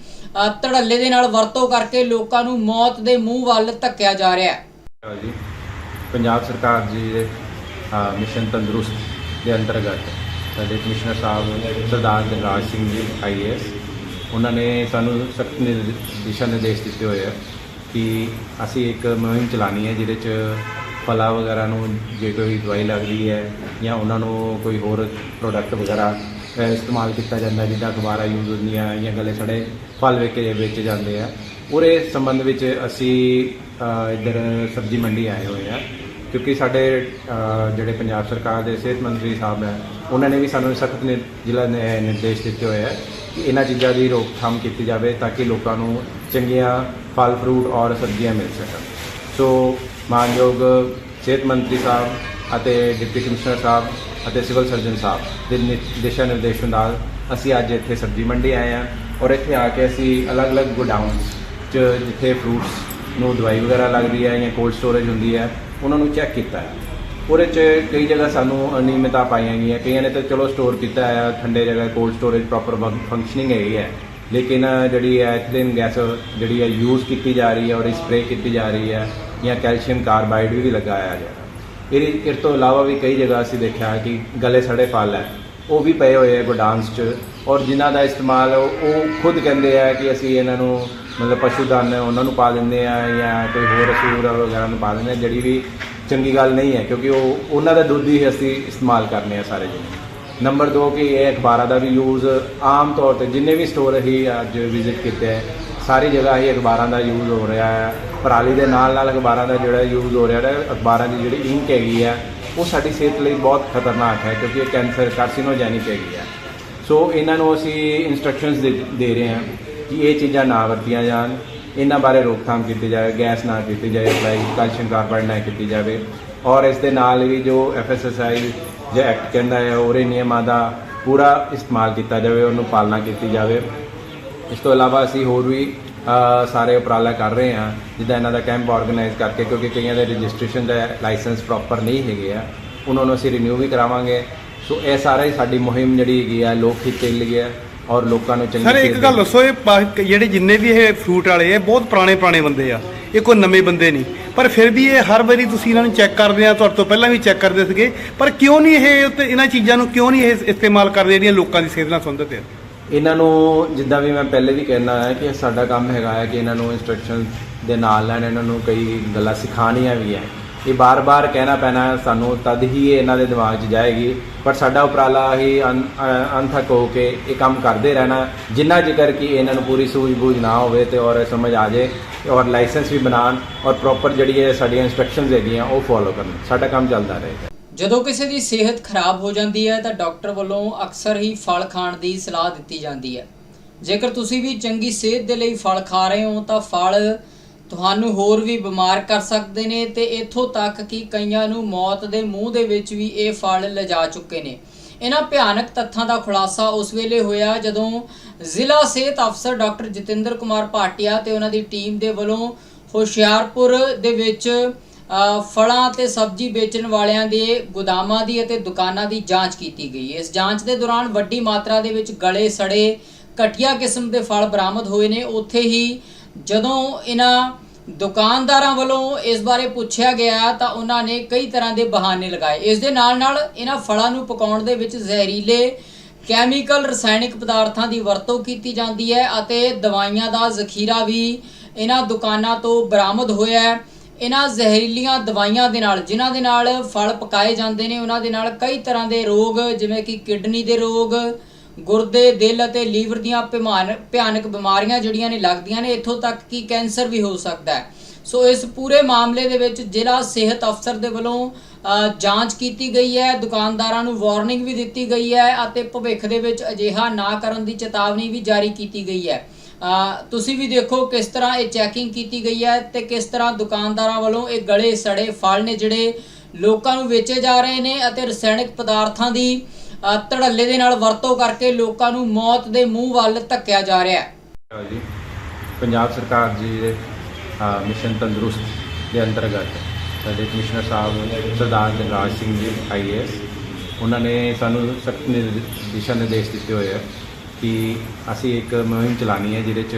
ਧੜੱਲੇ ਦੇ ਨਾਲ ਵਰਤੋਂ ਕਰਕੇ ਲੋਕਾਂ ਨੂੰ ਮੌਤ ਦੇ ਮੂੰਹ ਵੱਲ ਧੱਕਿਆ ਜਾ ਰਿਹਾ ਹੈ। ਜੀ, ਪੰਜਾਬ ਸਰਕਾਰ ਜੀ ਦੇ ਮਿਸ਼ਨ ਤੰਦਰੁਸਤ ਦੇ ਅੰਤਰਗਤ ਸਾਡੇ ਕਮਿਸ਼ਨਰ ਸਾਹਿਬ ਸਰਦਾਰ ਦਿਲਰਾਜ ਸਿੰਘ ਜੀ ਆਈਏਐਸ ਉਹਨਾਂ ਨੇ ਸਾਨੂੰ ਸਖਤ ਦਿਸ਼ਾ ਨਿਰਦੇਸ਼ ਦਿੱਤੇ ਹੋਏ ਆ। ਕਿ ਅਸੀਂ ਇੱਕ ਮੁਹਿੰਮ ਚਲਾਣੀ ਹੈ ਜਿਹਦੇ ਚ ਫਲਾਂ ਵਗੈਰਾ ਨੂੰ ਜੇ ਕੋਈ ਦਵਾਈ ਲੱਗਦੀ ਹੈ ਜਾਂ ਉਹਨਾਂ ਨੂੰ ਕੋਈ ਹੋਰ ਪ੍ਰੋਡਕਟ ਵਗੈਰਾ ਇਸਤੇਮਾਲ ਕੀਤਾ ਜਾਂਦਾ ਜਿੱਦਾਂ ਅਖਬਾਰਾਂ ਯੂਜ਼ ਹੁੰਦੀਆਂ ਜਾਂ ਗਲੇ ਸੜੇ ਫਲ ਵੇਚੇ ਵੇਚੇ ਜਾਂਦੇ ਆ। ਉਹਦੇ ਸੰਬੰਧ ਵਿੱਚ ਅਸੀਂ ਇੱਧਰ ਸਬਜ਼ੀ ਮੰਡੀ ਆਏ ਹੋਏ ਆ ਕਿਉਂਕਿ ਸਾਡੇ ਜਿਹੜੇ ਪੰਜਾਬ ਸਰਕਾਰ ਦੇ ਸਿਹਤ ਮੰਤਰੀ ਸਾਹਿਬ ਹੈ, ਉਹਨਾਂ ਨੇ ਵੀ ਸਾਨੂੰ ਸਖਤ ਜ਼ਿਲ੍ਹਾ ਨਿਰਦੇਸ਼ ਦਿੱਤੇ ਹੋਏ ਹੈ ਕਿ ਇਹਨਾਂ ਚੀਜ਼ਾਂ ਦੀ ਰੋਕਥਾਮ ਕੀਤੀ ਜਾਵੇ ਤਾਂ ਕਿ ਲੋਕਾਂ ਨੂੰ ਚੰਗੀਆਂ ਫਲ ਫਰੂਟ ਔਰ ਸਬਜ਼ੀਆਂ ਮਿਲ ਸਕਣ। ਸੋ ਮਾਨਯੋਗ ਸਿਹਤ ਮੰਤਰੀ ਸਾਹਿਬ ਅਤੇ ਡਿਪਟੀ ਕਮਿਸ਼ਨਰ ਸਾਹਿਬ ਅਤੇ ਸਿਵਲ ਸਰਜਨ ਸਾਹਿਬ ਦੇ ਨਿ- ਦਿਸ਼ਾ ਨਿਰਦੇਸ਼ਾਂ ਨਾਲ ਅਸੀਂ ਅੱਜ ਇੱਥੇ ਸਬਜ਼ੀ ਮੰਡੀ ਆਏ ਹਾਂ ਔਰ ਇੱਥੇ ਆ ਕੇ ਅਸੀਂ ਅਲੱਗ-ਅਲੱਗ ਗੋਡਾਊਨਸ 'ਚ ਜਿੱਥੇ ਫਰੂਟਸ ਨੂੰ ਦਵਾਈ ਵਗੈਰਾ ਲੱਗਦੀ ਹੈ ਜਾਂ ਕੋਲਡ ਸਟੋਰੇਜ ਹੁੰਦੀ ਹੈ, ਉਹਨਾਂ ਨੂੰ ਚੈੱਕ ਕੀਤਾ ਹੈ। ਉਹਦੇ 'ਚ ਕਈ ਜਗ੍ਹਾ ਸਾਨੂੰ ਅਨਿਯਮਿਤਤਾ ਪਾਈਆਂ ਗਈਆਂ, ਕਈਆਂ ਨੇ ਤਾਂ ਚਲੋ ਸਟੋਰ ਕੀਤਾ ਹੈ, ਠੰਡੇ ਜਗ੍ਹਾ ਕੋਲਡ ਸਟੋਰੇਜ ਪ੍ਰੋਪਰ ਫੰਕਸ਼ਨਿੰਗ ਹੈਗੀ ਹੈ। ਲੇਕਿਨ ਜਿਹੜੀ ਹੈ ਐਥਲੀਨ ਗੈਸ ਜਿਹੜੀ ਹੈ ਯੂਜ਼ ਕੀਤੀ ਜਾ ਰਹੀ ਹੈ ਔਰ ਸਪਰੇਅ ਕੀਤੀ ਜਾ ਰਹੀ ਹੈ ਜਾਂ ਕੈਲਸ਼ੀਅਮ ਕਾਰਬਾਈਡ ਵੀ ਲਗਾਇਆ ਜਾ ਇਹ ਇਸ ਤੋਂ ਇਲਾਵਾ ਵੀ ਕਈ ਜਗ੍ਹਾ ਅਸੀਂ ਦੇਖਿਆ ਕਿ ਗਲੇ ਸੜੇ ਫਲ ਹੈ, ਉਹ ਵੀ ਪਏ ਹੋਏ ਹੈ ਗੋਡਾਂਸ 'ਚ ਔਰ ਜਿਨ੍ਹਾਂ ਦਾ ਇਸਤੇਮਾਲ ਉਹ ਖੁਦ ਕਹਿੰਦੇ ਆ ਕਿ ਅਸੀਂ ਇਹਨਾਂ ਨੂੰ ਮਤਲਬ ਪਸ਼ੂ ਦਾਨ ਉਹਨਾਂ ਨੂੰ ਪਾ ਦਿੰਦੇ ਆ ਜਾਂ ਕੋਈ ਹੋਰ ਅਸੂਰ ਵਗੈਰਾ ਨੂੰ ਪਾ ਦਿੰਦੇ ਆ, ਜਿਹੜੀ ਵੀ ਚੰਗੀ ਗੱਲ ਨਹੀਂ ਹੈ, ਕਿਉਂਕਿ ਉਹ ਉਹਨਾਂ ਦਾ ਦੁੱਧ ਹੀ ਅਸੀਂ ਇਸਤੇਮਾਲ ਕਰਨੇ ਆ ਸਾਰੇ ਜਣੇ। ਨੰਬਰ 2 ਕਿ ਇਹ ਅਖਬਾਰਾਂ ਦਾ ਵੀ ਯੂਜ਼ ਆਮ ਤੌਰ ਤੇ ਜਿੰਨੇ ਵੀ ਸਟੋਰ ਹੀ ਅੱਜ ਵਿਜ਼ਿਟ ਕੀਤੇ ਹੈ ਸਾਰੀ ਜਗ੍ਹਾ ਹੀ ਅਖਬਾਰਾਂ ਦਾ ਯੂਜ਼ ਹੋ ਰਿਹਾ ਹੈ ਪਰਾਲੀ ਦੇ ਨਾਲ ਨਾਲ ਅਖਬਾਰਾਂ ਦਾ ਜਿਹੜਾ ਯੂਜ਼ ਹੋ ਰਿਹਾ ਹੈ, ਅਖਬਾਰਾਂ ਦੀ ਜਿਹੜੀ ਇੰਕ ਹੈਗੀ ਹੈ ਉਹ ਸਾਡੀ ਸਿਹਤ ਲਈ ਬਹੁਤ ਖਤਰਨਾਕ ਹੈ ਕਿਉਂਕਿ ਇਹ ਕੈਂਸਰ ਕਾਰਸੀਨੋਜੈਨਿਕ ਹੈਗੀ ਹੈ ਸੋ ਇਹਨਾਂ ਨੂੰ ਅਸੀਂ ਇਨਸਟਰਕਸ਼ਨਸ ਦੇ ਰਹੇ ਹਾਂ ਕਿ ਇਹ ਚੀਜ਼ਾਂ ਨਾ ਵਰਤੀਆਂ ਜਾਣ। ਇਹਨਾਂ ਬਾਰੇ ਰੋਕਥਾਮ ਕੀਤੀ ਜਾਵੇ ਗੈਸ ਨਾ ਕੀਤੀ ਜਾਵੇ ਅਪਲਾਈ ਕੈਲਸ਼ੀਅਮ ਕਾਰਬਾਈਡ ਨਾ ਕੀਤੀ ਜਾਵੇ। ਔਰ ਇਸ ਦੇ ਨਾਲ ਵੀ ਜੋ ਐਫਐਸਐਸਆਈ ਜਾਂ ਐਕਟ ਕਹਿੰਦਾ ਹੈ ਉਹਦੇ ਨਿਯਮਾਂ ਦਾ ਪੂਰਾ ਇਸਤੇਮਾਲ ਕੀਤਾ ਜਾਵੇ ਉਹਨੂੰ ਪਾਲਣਾ ਕੀਤੀ ਜਾਵੇ। ਇਸ ਤੋਂ ਇਲਾਵਾ ਅਸੀਂ ਹੋਰ ਵੀ ਸਾਰੇ ਉਪਰਾਲਾ ਕਰ ਰਹੇ ਹਾਂ ਜਿੱਦਾਂ ਇਹਨਾਂ ਦਾ ਕੈਂਪ ਆਰਗੇਨਾਈਜ਼ ਕਰਕੇ ਕਿਉਂਕਿ ਕਈਆਂ ਦੇ ਰਜਿਸਟ੍ਰੇਸ਼ਨ ਦਾ ਲਾਇਸੈਂਸ ਪ੍ਰੋਪਰ ਨਹੀਂ ਹੈਗੇ ਆ ਉਹਨਾਂ ਨੂੰ ਅਸੀਂ ਰਿਨਿਊ ਵੀ ਕਰਾਵਾਂਗੇ। ਸੋ ਇਹ ਸਾਰਾ ਹੀ ਸਾਡੀ ਮੁਹਿੰਮ ਜਿਹੜੀ ਹੈਗੀ ਆ ਲੋਕ ਹਿੱਤ ਲਈ ਹੈ ਔਰ ਲੋਕਾਂ ਨੂੰ ਚੰਗੀ ਸਰ ਇੱਕ ਗੱਲ। ਦੱਸੋ ਇਹ ਜਿਹੜੇ ਜਿੰਨੇ ਵੀ ਇਹ ਫਰੂਟ ਵਾਲੇ ਇਹ ਬਹੁਤ ਪੁਰਾਣੇ ਪੁਰਾਣੇ ਬੰਦੇ ਆ। ਇਹ ਕੋਈ ਨਵੇਂ ਬੰਦੇ ਨਹੀਂ। ਪਰ ਫਿਰ ਵੀ ਇਹ ਹਰ ਵਾਰੀ ਤੁਸੀਂ ਇਹਨਾਂ ਨੂੰ ਚੈੱਕ ਕਰਦੇ ਆ, ਤੁਹਾਡੇ ਤੋਂ ਪਹਿਲਾਂ ਵੀ ਚੈੱਕ ਕਰਦੇ ਸੀਗੇ। ਪਰ ਕਿਉਂ ਨਹੀਂ ਇਹ ਉੱਤੇ ਇਹਨਾਂ ਚੀਜ਼ਾਂ ਨੂੰ ਕਿਉਂ ਨਹੀਂ ਇਹ ਇਸਤੇਮਾਲ ਕਰਦੇ ਜਿਹੜੀਆਂ ਲੋਕਾਂ ਦੀ ਸਿਹਤ ਨਾਲ ਸੰਬੰਧਿਤ ਹੈ? ਇਹਨਾਂ ਨੂੰ ਜਿੱਦਾਂ ਵੀ ਮੈਂ ਪਹਿਲੇ ਵੀ ਕਹਿਣਾ ਹੈ ਕਿ ਸਾਡਾ ਕੰਮ ਹੈਗਾ ਹੈ ਕਿ ਇਹਨਾਂ ਨੂੰ ਇਨਸਟਰਕਸ਼ਨ ਦੇ ਨਾਲ ਨਾਲ ਇਹਨਾਂ ਨੂੰ ਕਈ ਗੱਲਾਂ ਸਿਖਾਉਣੀਆਂ ਵੀ ਹੈ। ਇਹ ਬਾਰ-ਬਾਰ ਕਹਿਣਾ ਪੈਣਾ ਸਾਨੂੰ ਤਦ ਹੀ ਇਹ ਇਹਨਾਂ ਦੇ ਦਿਮਾਗ 'ਚ ਜਾਏਗੀ। ਪਰ ਸਾਡਾ ਉਪਰਾਲਾ ਹੀ ਅਨ- ਅਣਥੱਕ ਹੋ ਕੇ ਇਹ ਕੰਮ ਕਰਦੇ ਰਹਿਣਾ। ਜਿੰਨਾ ਜ਼ਿਕਰ ਕਿ ਇਹਨਾਂ ਨੂੰ ਪੂਰੀ ਸੂਝ-ਬੂਝ ਨਾ ਹੋਵੇ ਤੇ ਔਰ ਸਮਝ ਆ ਜਾਏ ਔਰ ਲਾਇਸੈਂਸ ਵੀ ਬਣਾਉਣ ਔਰ ਪ੍ਰੋਪਰ ਜਿਹੜੀ ਇਹ ਸਾਡੀਆਂ ਇਨਸਟਰਕਸ਼ਨਸ ਹੈਗੀਆਂ ਉਹ ਫੋਲੋ ਕਰਨ। ਸਾਡਾ ਕੰਮ ਚੱਲਦਾ ਰਹੇਗਾ ਜਦੋਂ ਕਿਸੇ ਦੀ ਸਿਹਤ ਖਰਾਬ ਹੋ ਜਾਂਦੀ ਹੈ ਤਾਂ ਡਾਕਟਰ ਵੱਲੋਂ ਅਕਸਰ ਹੀ ਫਲ ਖਾਣ ਦੀ ਸਲਾਹ ਦਿੱਤੀ ਜਾਂਦੀ ਹੈ। ਜੇਕਰ ਤੁਸੀਂ ਵੀ ਚੰਗੀ ਸਿਹਤ ਦੇ ਲਈ ਫਲ ਖਾ ਰਹੇ ਹੋ ਤਾਂ ਫਲ ਤੁਹਾਨੂੰ ਹੋਰ ਵੀ ਬਿਮਾਰ ਕਰ ਸਕਦੇ ਨੇ ਤੇ ਇੱਥੋਂ ਤੱਕ ਕਿ ਕਈਆਂ ਨੂੰ ਮੌਤ ਦੇ ਮੂੰਹ ਦੇ ਵਿੱਚ ਵੀ ਇਹ ਫਲ ਲਿਜਾ ਚੁੱਕੇ ਨੇ। ਇਹਨਾਂ ਭਿਆਨਕ ਤੱਥਾਂ ਦਾ ਖੁਲਾਸਾ ਉਸ ਵੇਲੇ ਹੋਇਆ ਜਦੋਂ ਜ਼ਿਲ੍ਹਾ ਸਿਹਤ ਅਫਸਰ ਡਾਕਟਰ ਜਤਿੰਦਰ ਕੁਮਾਰ ਭਾਟੀਆ ਤੇ ਉਹਨਾਂ ਦੀ ਟੀਮ ਦੇ ਵੱਲੋਂ ਹੁਸ਼ਿਆਰਪੁਰ ਦੇ ਵਿੱਚ ਫਲਾਂ ਤੇ ਸਬਜ਼ੀ ਵੇਚਣ ਵਾਲਿਆਂ ਦੇ ਗੋਦਾਮਾਂ ਦੀ ਅਤੇ ਦੁਕਾਨਾਂ ਦੀ ਜਾਂਚ ਕੀਤੀ ਗਈ। ਇਸ ਜਾਂਚ ਦੇ ਦੌਰਾਨ ਵੱਡੀ ਮਾਤਰਾ ਦੇ ਵਿੱਚ ਗਲੇ ਸੜੇ ਘਟੀਆ ਕਿਸਮ ਦੇ ਫਲ ਬਰਾਮਦ ਹੋਏ ਨੇ। ਉੱਥੇ ਹੀ ਜਦੋਂ ਇਹਨਾਂ ਦੁਕਾਨਦਾਰਾਂ ਵੱਲੋਂ ਇਸ ਬਾਰੇ ਪੁੱਛਿਆ ਗਿਆ ਤਾਂ ਉਹਨਾਂ ਨੇ ਕਈ ਤਰ੍ਹਾਂ ਦੇ ਬਹਾਨੇ ਲਗਾਏ। ਇਸ ਦੇ ਨਾਲ ਨਾਲ ਇਹਨਾਂ ਫਲਾਂ ਨੂੰ ਪਕਾਉਣ ਦੇ ਵਿੱਚ ਜ਼ਹਿਰੀਲੇ ਕੈਮੀਕਲ, ਰਸਾਇਣਿਕ ਪਦਾਰਥਾਂ ਦੀ ਵਰਤੋਂ ਕੀਤੀ ਜਾਂਦੀ ਹੈ ਅਤੇ ਦਵਾਈਆਂ ਦਾ ਜ਼ਖੀਰਾ ਵੀ ਇਹਨਾਂ ਦੁਕਾਨਾਂ ਤੋਂ ਬਰਾਮਦ ਹੋਇਆ ਹੈ। ਇਹਨਾਂ ਜ਼ਹਿਰੀਲੀਆਂ ਦਵਾਈਆਂ ਦੇ ਨਾਲ, ਜਿਨ੍ਹਾਂ ਦੇ ਨਾਲ ਫਲ ਪਕਾਏ ਜਾਂਦੇ ਨੇ, ਉਹਨਾਂ ਦੇ ਨਾਲ ਕਈ ਤਰ੍ਹਾਂ ਦੇ ਰੋਗ, ਜਿਵੇਂ ਕਿ ਕਿਡਨੀ ਦੇ ਰੋਗ ਗੁਰਦੇ ਦਿਲ ਅਤੇ ਲੀਵਰ ਦੀਆਂ ਭਿਮਾਨ- ਭਿਆਨਕ ਬਿਮਾਰੀਆਂ ਜਿਹੜੀਆਂ ਨੇ ਲੱਗਦੀਆਂ ਨੇ, ਇੱਥੋਂ ਤੱਕ ਕਿ ਕੈਂਸਰ ਵੀ ਹੋ ਸਕਦਾ ਹੈ। ਸੋ ਇਸ ਪੂਰੇ ਮਾਮਲੇ ਦੇ ਵਿੱਚ ਜ਼ਿਲ੍ਹਾ ਸਿਹਤ ਅਫਸਰ ਦੇ ਵੱਲੋਂ ਜਾਂਚ ਕੀਤੀ ਗਈ ਹੈ। ਦੁਕਾਨਦਾਰਾਂ ਨੂੰ ਵਾਰਨਿੰਗ ਵੀ ਦਿੱਤੀ ਗਈ ਹੈ ਅਤੇ ਭਵਿੱਖ ਦੇ ਵਿੱਚ ਅਜਿਹਾ ਨਾ ਕਰਨ ਦੀ ਚੇਤਾਵਨੀ ਵੀ ਜਾਰੀ ਕੀਤੀ ਗਈ ਹੈ। ਤੁਸੀਂ ਵੀ ਦੇਖੋ ਕਿਸ ਤਰ੍ਹਾਂ ਇਹ ਚੈਕਿੰਗ ਕੀਤੀ ਗਈ ਹੈ ਤੇ ਕਿਸ ਤਰ੍ਹਾਂ ਦੁਕਾਨਦਾਰਾਂ ਵੱਲੋਂ ਇਹ ਗਲੇ ਸੜੇ ਫਲ ਨੇ ਜਿਹੜੇ ਲੋਕਾਂ ਨੂੰ ਵੇਚੇ ਜਾ ਰਹੇ ਨੇ ਅਤੇ ਰਸਾਇਣਿਕ ਪਦਾਰਥਾਂ ਦੀ ਧੜੱਲੇ ਦੇ ਨਾਲ ਵਰਤੋਂ ਕਰਕੇ ਲੋਕਾਂ ਨੂੰ ਮੌਤ ਦੇ ਮੂੰਹ ਵੱਲ ਧੱਕਿਆ ਜਾ ਰਿਹਾ ਹੈ। ਹਾਂ ਜੀ। ਪੰਜਾਬ ਸਰਕਾਰ ਜੀ ਦੇ ਅ, ਮਿਸ਼ਨ ਤੰਦਰੁਸਤ ਦੇ ਅੰਤਰਗਤ ਸਾਡੇ ਕਮਿਸ਼ਨਰ ਸਾਹਿਬ ਸਰਦਾਰ ਜਨਰਾਜ ਸਿੰਘ ਜੀ ਆਈਏਐਸ ਉਹਨਾਂ ਨੇ ਸਾਨੂੰ ਸਖਤ ਦਿਸ਼ਾ ਨਿਰਦੇਸ਼ ਦਿੱਤੇ ਹੋਏ ਆ ਕਿ ਅਸੀਂ ਇੱਕ ਮੁਹਿੰਮ ਚਲਾਣੀ ਹੈ ਜਿਹਦੇ ਚ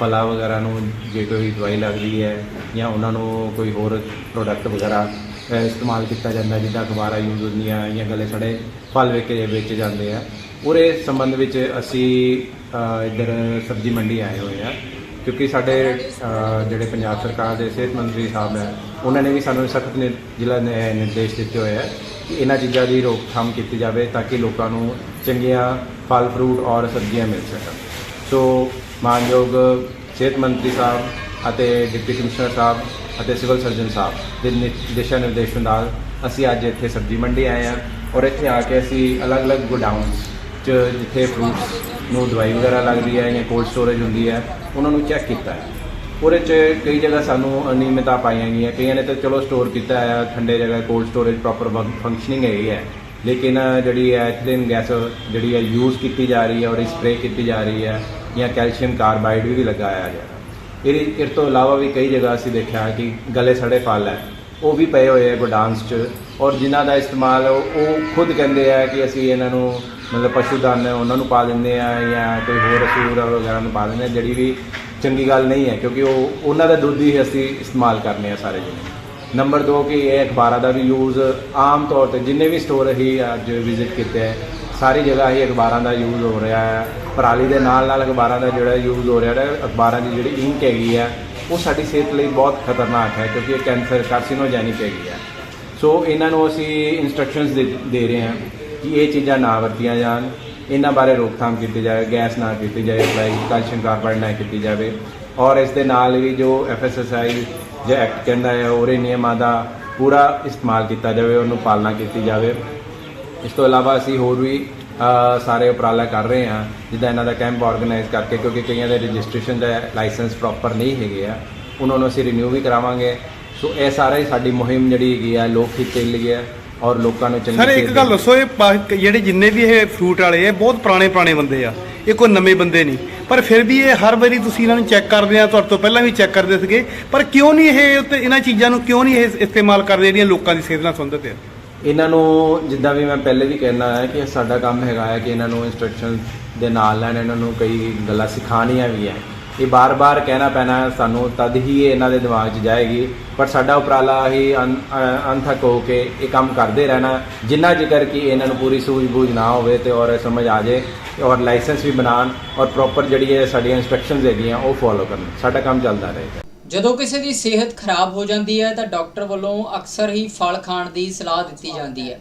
ਫਲਾਂ ਵਗੈਰਾ ਨੂੰ ਜੇ ਕੋਈ ਦਵਾਈ ਲੱਗਦੀ ਹੈ ਜਾਂ ਉਹਨਾਂ ਨੂੰ ਕੋਈ ਹੋਰ ਪ੍ਰੋਡਕਟ ਵਗੈਰਾ ਇਸਤੇਮਾਲ ਕੀਤਾ ਜਾਂਦਾ ਜਿੱਦਾਂ ਅਖਬਾਰਾਂ ਯੂਜ਼ ਹੁੰਦੀਆਂ ਜਾਂ ਗਲੇ ਸੜੇ ਫਲ ਵੇਚੇ ਵੇਚੇ ਜਾਂਦੇ ਆ। ਉਹਦੇ ਸੰਬੰਧ ਵਿੱਚ ਅਸੀਂ ਇੱਧਰ ਸਬਜ਼ੀ ਮੰਡੀ ਆਏ ਹੋਏ ਆ, ਕਿਉਂਕਿ ਸਾਡੇ ਜਿਹੜੇ ਪੰਜਾਬ ਸਰਕਾਰ ਦੇ ਸਿਹਤ ਮੰਤਰੀ ਸਾਹਿਬ ਹੈ, ਉਹਨਾਂ ਨੇ ਵੀ ਸਾਨੂੰ ਸਖਤ ਜ਼ਿਲ੍ਹਾ ਨਿਰਦੇਸ਼ ਦਿੱਤੇ ਹੋਏ ਆ ਕਿ ਇਹਨਾਂ ਚੀਜ਼ਾਂ ਦੀ ਰੋਕਥਾਮ ਕੀਤੀ ਜਾਵੇ ਤਾਂ ਕਿ ਲੋਕਾਂ ਨੂੰ ਚੰਗੀਆਂ ਫਲ, ਫਰੂਟ ਔਰ ਸਬਜ਼ੀਆਂ ਮਿਲ ਸਕਣ। ਸੋ, ਮਾਨਯੋਗ ਸਿਹਤ ਮੰਤਰੀ ਸਾਹਿਬ ਅਤੇ ਡਿਪਟੀ ਕਮਿਸ਼ਨਰ ਸਾਹਿਬ ਅਤੇ ਸਿਵਲ ਸਰਜਨ ਸਾਹਿਬ ਦੇ ਨਿ- ਦਿਸ਼ਾ ਨਿਰਦੇਸ਼ਾਂ ਨਾਲ ਅਸੀਂ ਅੱਜ ਇੱਥੇ ਸਬਜ਼ੀ ਮੰਡੀ ਆਏ ਹਾਂ ਔਰ ਇੱਥੇ ਆ ਕੇ ਅਸੀਂ ਅਲੱਗ-ਅਲੱਗ ਗੋਡਾਊਨਸ 'ਚ ਜਿੱਥੇ ਫਰੂਟਸ ਨੂੰ ਦਵਾਈ ਵਗੈਰਾ ਲੱਗਦੀ ਹੈ ਜਾਂ ਕੋਲਡ ਸਟੋਰੇਜ ਹੁੰਦੀ ਹੈ, ਉਹਨਾਂ ਨੂੰ ਚੈੱਕ ਕੀਤਾ ਹੈ। ਉਹਦੇ 'ਚ ਕਈ ਜਗ੍ਹਾ ਸਾਨੂੰ ਅਨਿਯਮਿਤਤਾ ਪਾਈਆਂ ਗਈਆਂ, ਕਈਆਂ ਨੇ ਤਾਂ ਚਲੋ ਸਟੋਰ ਕੀਤਾ ਹੈ, ਠੰਡੇ ਜਗ੍ਹਾ ਕੋਲਡ ਸਟੋਰੇਜ ਪ੍ਰੋਪਰ ਫੰਕਸ਼ਨਿੰਗ ਹੈਗੀ ਹੈ ਲੇਕਿਨ ਜਿਹੜੀ ਹੈ ਐਥਲੀਨ ਗੈਸ ਜਿਹੜੀ ਹੈ ਯੂਜ਼ ਕੀਤੀ ਜਾ ਰਹੀ ਹੈ ਔਰ ਸਪਰੇ ਕੀਤੀ ਜਾ ਰਹੀ ਹੈ ਜਾਂ ਕੈਲਸ਼ੀਅਮ ਕਾਰਬਾਈਡ ਵੀ ਲਗਾਇਆ ਗਿਆ। ਇਹਦੇ ਇਸ ਤੋਂ ਇਲਾਵਾ ਵੀ ਕਈ ਜਗ੍ਹਾ ਅਸੀਂ ਦੇਖਿਆ ਕਿ ਗਲੇ ਸੜੇ ਫਲ ਹੈ। ਉਹ ਵੀ ਪਏ ਹੋਏ ਆ ਗੋਡਾਊਨਸ 'ਚ ਔਰ ਜਿਨ੍ਹਾਂ ਦਾ ਇਸਤੇਮਾਲ ਉਹ ਖੁਦ ਕਹਿੰਦੇ ਆ ਕਿ ਅਸੀਂ ਇਹਨਾਂ ਨੂੰ ਮਤਲਬ ਪਸ਼ੂ ਦਾਨ ਉਹਨਾਂ ਨੂੰ ਪਾ ਦਿੰਦੇ ਆ ਜਾਂ ਕੋਈ ਹੋਰ ਅਸੂਰ ਵਗੈਰਾ ਨੂੰ ਪਾ ਦਿੰਦੇ ਆ, ਜਿਹੜੀ ਵੀ ਚੰਗੀ ਗੱਲ ਨਹੀਂ ਹੈ, ਕਿਉਂਕਿ ਉਹ, ਉਹਨਾਂ ਦਾ ਦੁੱਧ ਹੀ ਅਸੀਂ ਇਸਤੇਮਾਲ ਕਰਨੇ ਆ ਸਾਰੇ ਜਣੇ। ਨੰਬਰ 2 ਕਿ ਇਹ ਅਖਬਾਰਾਂ ਦਾ ਵੀ ਯੂਜ਼ ਆਮ ਤੌਰ ਤੇ ਜਿੰਨੇ ਵੀ ਸਟੋਰ ਅਸੀਂ ਅੱਜ ਵਿਜ਼ਿਟ ਕੀਤੇ ਹੈ ਸਾਰੀ ਜਗ੍ਹਾ ਹੀ ਅਖਬਾਰਾਂ ਦਾ ਯੂਜ਼ ਹੋ ਰਿਹਾ ਹੈ। ਪਰਾਲੀ ਦੇ ਨਾਲ ਨਾਲ ਅਖਬਾਰਾਂ ਦਾ ਜਿਹੜਾ ਯੂਜ਼ ਹੋ ਰਿਹਾ ਹੈ, ਅਖਬਾਰਾਂ ਦੀ ਜਿਹੜੀ ਇੰਕ ਹੈਗੀ ਹੈ, ਉਹ ਸਾਡੀ ਸਿਹਤ ਲਈ ਬਹੁਤ ਖਤਰਨਾਕ ਹੈ ਕਿਉਂਕਿ ਇਹ ਕੈਂਸਰ ਕਾਰਸੀਨੋਜੈਨਿਕ ਹੈਗੀ ਹੈ। ਸੋ ਇਹਨਾਂ ਨੂੰ ਅਸੀਂ ਇਨਸਟਰਕਸ਼ਨਸ ਦੇ ਰਹੇ ਹਾਂ ਕਿ ਇਹ ਚੀਜ਼ਾਂ ਨਾ ਵਰਤੀਆਂ ਜਾਣ। ਇਹਨਾਂ ਬਾਰੇ ਰੋਕਥਾਮ ਕੀਤੀ ਜਾਵੇ ਗੈਸ ਨਾ ਕੀਤੀ ਜਾਵੇ ਅਪਲਾਈ ਕੈਲਸ਼ੀਅਮ ਕਾਰਬਾਈਡ ਨਾ ਕੀਤੀ ਜਾਵੇ। ਔਰ ਇਸ ਦੇ ਨਾਲ ਵੀ ਜੋ ਐਫਐਸਐਸਆਈ ਜੋ ਐਕਟ ਕਹਿੰਦਾ ਹੈ ਉਹਦੇ ਨਿਯਮਾਂ ਦਾ ਪੂਰਾ ਇਸਤੇਮਾਲ ਕੀਤਾ ਜਾਵੇ, ਉਹਨੂੰ ਪਾਲਣਾ ਕੀਤੀ ਜਾਵੇ। ਇਸ ਤੋਂ ਇਲਾਵਾ ਅਸੀਂ ਹੋਰ ਵੀ ਸਾਰੇ ਉਪਰਾਲਾ ਕਰ ਰਹੇ ਹਾਂ ਜਿੱਦਾਂ ਇਹਨਾਂ ਦਾ ਕੈਂਪ ਆਰਗੇਨਾਈਜ਼ ਕਰਕੇ ਕਿਉਂਕਿ ਕਈਆਂ ਦੇ ਰਜਿਸਟ੍ਰੇਸ਼ਨ ਦਾ ਲਾਇਸੈਂਸ ਪ੍ਰੋਪਰ ਨਹੀਂ ਹੈਗੇ ਆ ਉਹਨਾਂ ਨੂੰ ਅਸੀਂ ਰਿਨਿਊ ਵੀ ਕਰਾਵਾਂਗੇ। ਸੋ ਇਹ ਸਾਰਾ ਹੀ ਸਾਡੀ ਮੁਹਿੰਮ ਜਿਹੜੀ ਹੈਗੀ ਆ ਲੋਕ ਹਿੱਤ ਲਈ ਹੈ ਔਰ ਲੋਕਾਂ ਨੂੰ ਚੰਗੀ ਸਰ ਇੱਕ ਗੱਲ। ਦੱਸੋ ਇਹ ਜਿਹੜੇ ਜਿੰਨੇ ਵੀ ਇਹ ਫਰੂਟ ਵਾਲੇ ਆ ਬਹੁਤ ਪੁਰਾਣੇ ਪੁਰਾਣੇ ਬੰਦੇ ਆ। ਇਹ ਕੋਈ ਨਵੇਂ ਬੰਦੇ ਨਹੀਂ। ਪਰ ਫਿਰ ਵੀ ਇਹ ਹਰ ਵਾਰੀ ਤੁਸੀਂ ਇਹਨਾਂ ਨੂੰ ਚੈੱਕ ਕਰਦੇ ਆ ਤੁਹਾਡੇ ਤੋਂ ਪਹਿਲਾਂ ਵੀ ਚੈੱਕ ਕਰਦੇ ਸੀਗੇ। ਪਰ ਕਿਉਂ ਨਹੀਂ ਇਹ ਇਹਨਾਂ ਚੀਜ਼ਾਂ ਨੂੰ ਕਿਉਂ ਨਹੀਂ ਇਹ ਇਸਤੇਮਾਲ ਕਰਦੇ ਜਿਹੜੀਆਂ ਲੋਕਾਂ ਦੀ ਸਿਹਤ ਨਾਲ ਸੰਬੰਧਿਤ ਆ? ਇਹਨਾਂ ਨੂੰ ਜਿੱਦਾਂ ਵੀ ਮੈਂ ਪਹਿਲੇ ਵੀ ਕਹਿਣਾ ਹੈ ਕਿ ਸਾਡਾ ਕੰਮ ਹੈਗਾ ਹੈ ਕਿ ਇਹਨਾਂ ਨੂੰ ਇਨਸਟਰਕਸ਼ਨ ਦੇ ਨਾਲ ਨਾਲ ਇਹਨਾਂ ਨੂੰ ਕਈ ਗੱਲਾਂ ਸਿਖਾਉਣੀਆਂ ਵੀ ਹੈ। ਇਹ ਬਾਰ-ਬਾਰ ਕਹਿਣਾ ਪੈਣਾ ਸਾਨੂੰ, ਤਦ ਹੀ ਇਹ ਇਹਨਾਂ ਦੇ ਦਿਮਾਗ 'ਚ ਜਾਏਗੀ। ਪਰ ਸਾਡਾ ਉਪਰਾਲਾ ਹੀ ਅਨ- ਅਣਥੱਕ ਹੋ ਕੇ ਇਹ ਕੰਮ ਕਰਦੇ ਰਹਿਣਾ, ਜਿੰਨਾ ਜ਼ਿਕਰ ਕਿ ਇਹਨਾਂ ਨੂੰ ਪੂਰੀ ਸੂਝ-ਬੂਝ ਨਾ ਹੋਵੇ ਤੇ ਔਰ ਇਹ ਸਮਝ ਆ ਜਾਏ ਔਰ ਲਾਇਸੈਂਸ ਵੀ ਬਣਾਉਣ ਔਰ ਪ੍ਰੋਪਰ ਜਿਹੜੀ ਹੈ ਸਾਡੀਆਂ ਇਨਸਟਰਕਸ਼ਨਸ ਹੈਗੀਆਂ ਉਹ ਫੋਲੋ ਕਰਨ। ਸਾਡਾ ਕੰਮ ਚੱਲਦਾ ਰਹੇਗਾ ਜਦੋਂ ਕਿਸੇ ਦੀ ਸਿਹਤ ਖਰਾਬ ਹੋ ਜਾਂਦੀ ਹੈ ਤਾਂ ਡਾਕਟਰ ਵੱਲੋਂ ਅਕਸਰ ਹੀ ਫਲ ਖਾਣ ਦੀ ਸਲਾਹ ਦਿੱਤੀ ਜਾਂਦੀ ਹੈ।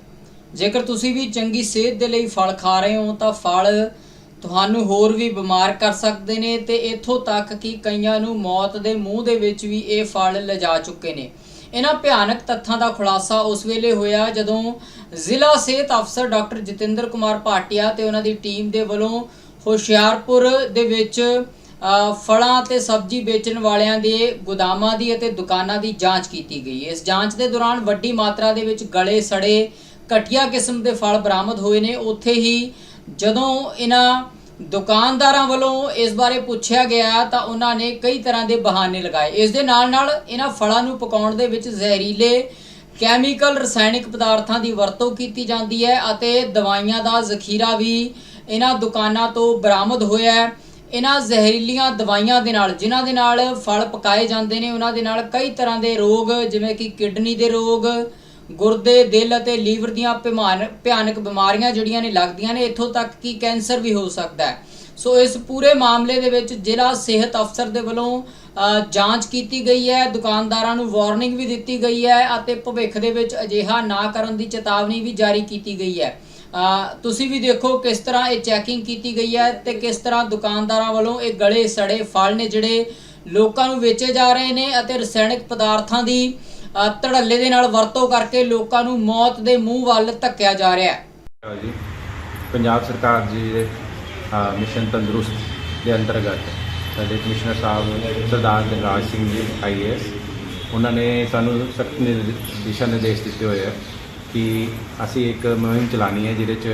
ਜੇਕਰ ਤੁਸੀਂ ਵੀ ਚੰਗੀ ਸਿਹਤ ਦੇ ਲਈ ਫਲ ਖਾ ਰਹੇ ਹੋ ਤਾਂ ਫਲ ਤੁਹਾਨੂੰ ਹੋਰ ਵੀ ਬਿਮਾਰ ਕਰ ਸਕਦੇ ਨੇ ਤੇ ਇੱਥੋਂ ਤੱਕ ਕਿ ਕਈਆਂ ਨੂੰ ਮੌਤ ਦੇ ਮੂੰਹ ਦੇ ਵਿੱਚ ਵੀ ਇਹ ਫਲ ਲਿਜਾ ਚੁੱਕੇ ਨੇ। ਇਹਨਾਂ ਭਿਆਨਕ ਤੱਥਾਂ ਦਾ ਖੁਲਾਸਾ ਉਸ ਵੇਲੇ ਹੋਇਆ ਜਦੋਂ ਜ਼ਿਲ੍ਹਾ ਸਿਹਤ ਅਫਸਰ ਡਾਕਟਰ ਜਤਿੰਦਰ ਕੁਮਾਰ ਭਾਟੀਆ ਤੇ ਉਹਨਾਂ ਦੀ ਟੀਮ ਦੇ ਵੱਲੋਂ ਹੁਸ਼ਿਆਰਪੁਰ ਦੇ ਵਿੱਚ ਫਲਾਂ ਅਤੇ ਸਬਜ਼ੀ ਵੇਚਣ ਵਾਲਿਆਂ ਦੇ ਗੋਦਾਮਾਂ ਦੀ ਅਤੇ ਦੁਕਾਨਾਂ ਦੀ ਜਾਂਚ ਕੀਤੀ ਗਈ। ਇਸ ਜਾਂਚ ਦੇ ਦੌਰਾਨ ਵੱਡੀ ਮਾਤਰਾ ਦੇ ਵਿੱਚ ਗਲੇ, ਸੜੇ, ਘਟੀਆ ਕਿਸਮ ਦੇ ਫਲ ਬਰਾਮਦ ਹੋਏ ਨੇ। ਉੱਥੇ ਹੀ ਜਦੋਂ ਇਹਨਾਂ ਦੁਕਾਨਦਾਰਾਂ ਵੱਲੋਂ ਇਸ ਬਾਰੇ ਪੁੱਛਿਆ ਗਿਆ ਤਾਂ ਉਹਨਾਂ ਨੇ ਕਈ ਤਰ੍ਹਾਂ ਦੇ ਬਹਾਨੇ ਲਗਾਏ। ਇਸ ਦੇ ਨਾਲ ਨਾਲ ਇਹਨਾਂ ਫਲਾਂ ਨੂੰ ਪਕਾਉਣ ਦੇ ਵਿੱਚ ਜ਼ਹਿਰੀਲੇ ਕੈਮੀਕਲ, ਰਸਾਇਣਿਕ ਪਦਾਰਥਾਂ ਦੀ ਵਰਤੋਂ ਕੀਤੀ ਜਾਂਦੀ ਹੈ ਅਤੇ ਦਵਾਈਆਂ ਦਾ ਜ਼ਖੀਰਾ ਵੀ ਇਹਨਾਂ ਦੁਕਾਨਾਂ ਤੋਂ ਬਰਾਮਦ ਹੋਇਆ ਹੈ। ਇਹਨਾਂ ਜ਼ਹਿਰੀਲੀਆਂ ਦਵਾਈਆਂ ਦੇ ਨਾਲ, ਜਿਨ੍ਹਾਂ ਦੇ ਨਾਲ ਫਲ ਪਕਾਏ ਜਾਂਦੇ ਨੇ, ਉਹਨਾਂ ਦੇ ਨਾਲ ਕਈ ਤਰ੍ਹਾਂ ਦੇ ਰੋਗ, ਜਿਵੇਂ ਕਿ ਕਿਡਨੀ ਦੇ ਰੋਗ, ਗੁਰਦੇ, ਦਿਲ ਅਤੇ ਲੀਵਰ ਦੀਆਂ ਭਿਮਾਨ- ਭਿਆਨਕ ਬਿਮਾਰੀਆਂ ਜਿਹੜੀਆਂ ਨੇ ਲੱਗਦੀਆਂ ਨੇ, ਇੱਥੋਂ ਤੱਕ ਕਿ ਕੈਂਸਰ ਵੀ ਹੋ ਸਕਦਾ ਹੈ। ਸੋ ਇਸ ਪੂਰੇ ਮਾਮਲੇ ਦੇ ਵਿੱਚ ਜ਼ਿਲ੍ਹਾ ਸਿਹਤ ਅਫਸਰ ਦੇ ਵੱਲੋਂ ਜਾਂਚ ਕੀਤੀ ਗਈ ਹੈ, ਦੁਕਾਨਦਾਰਾਂ ਨੂੰ ਵਾਰਨਿੰਗ ਵੀ ਦਿੱਤੀ ਗਈ ਹੈ ਅਤੇ ਭਵਿੱਖ ਦੇ ਵਿੱਚ ਅਜਿਹਾ ਨਾ ਕਰਨ ਦੀ ਚੇਤਾਵਨੀ ਵੀ ਜਾਰੀ ਕੀਤੀ ਗਈ ਹੈ। ਤੁਸੀਂ ਵੀ ਦੇਖੋ ਕਿਸ ਤਰ੍ਹਾਂ ਇਹ ਚੈਕਿੰਗ ਕੀਤੀ ਗਈ ਹੈ ਤੇ ਕਿਸ ਤਰ੍ਹਾਂ ਦੁਕਾਨਦਾਰਾਂ ਵੱਲੋਂ ਇਹ ਗਲੇ ਸੜੇ ਫਲ ਨੇ ਜਿਹੜੇ ਲੋਕਾਂ ਨੂੰ ਵੇਚੇ ਜਾ ਰਹੇ ਨੇ ਅਤੇ ਰਸਾਇਣਿਕ ਪਦਾਰਥਾਂ ਦੀ ਧੜੱਲੇ ਦੇ ਨਾਲ ਵਰਤੋਂ ਕਰਕੇ ਲੋਕਾਂ ਨੂੰ ਮੌਤ ਦੇ ਮੂੰਹ ਵੱਲ ਧੱਕਿਆ ਜਾ ਰਿਹਾ ਹੈ। ਜੀ, ਪੰਜਾਬ ਸਰਕਾਰ ਜੀ ਦੇ ਮਿਸ਼ਨ ਤੰਦਰੁਸਤ ਦੇ ਅੰਤਰਗਤ ਸਾਡੇ ਕਮਿਸ਼ਨਰ ਸਾਹਿਬ ਸਰਦਾਰ ਜਨਰਾਜ ਸਿੰਘ ਜੀ ਆਈਏਐਸ ਉਹਨਾਂ ਨੇ ਸਾਨੂੰ ਸਖਤ ਦਿਸ਼ਾ ਨਿਰਦੇਸ਼ ਦਿੱਤੇ ਹੋਏ ਆ। ਕਿ ਅਸੀਂ ਇੱਕ ਮੁਹਿੰਮ ਚਲਾਣੀ ਹੈ ਜਿਹਦੇ 'ਚ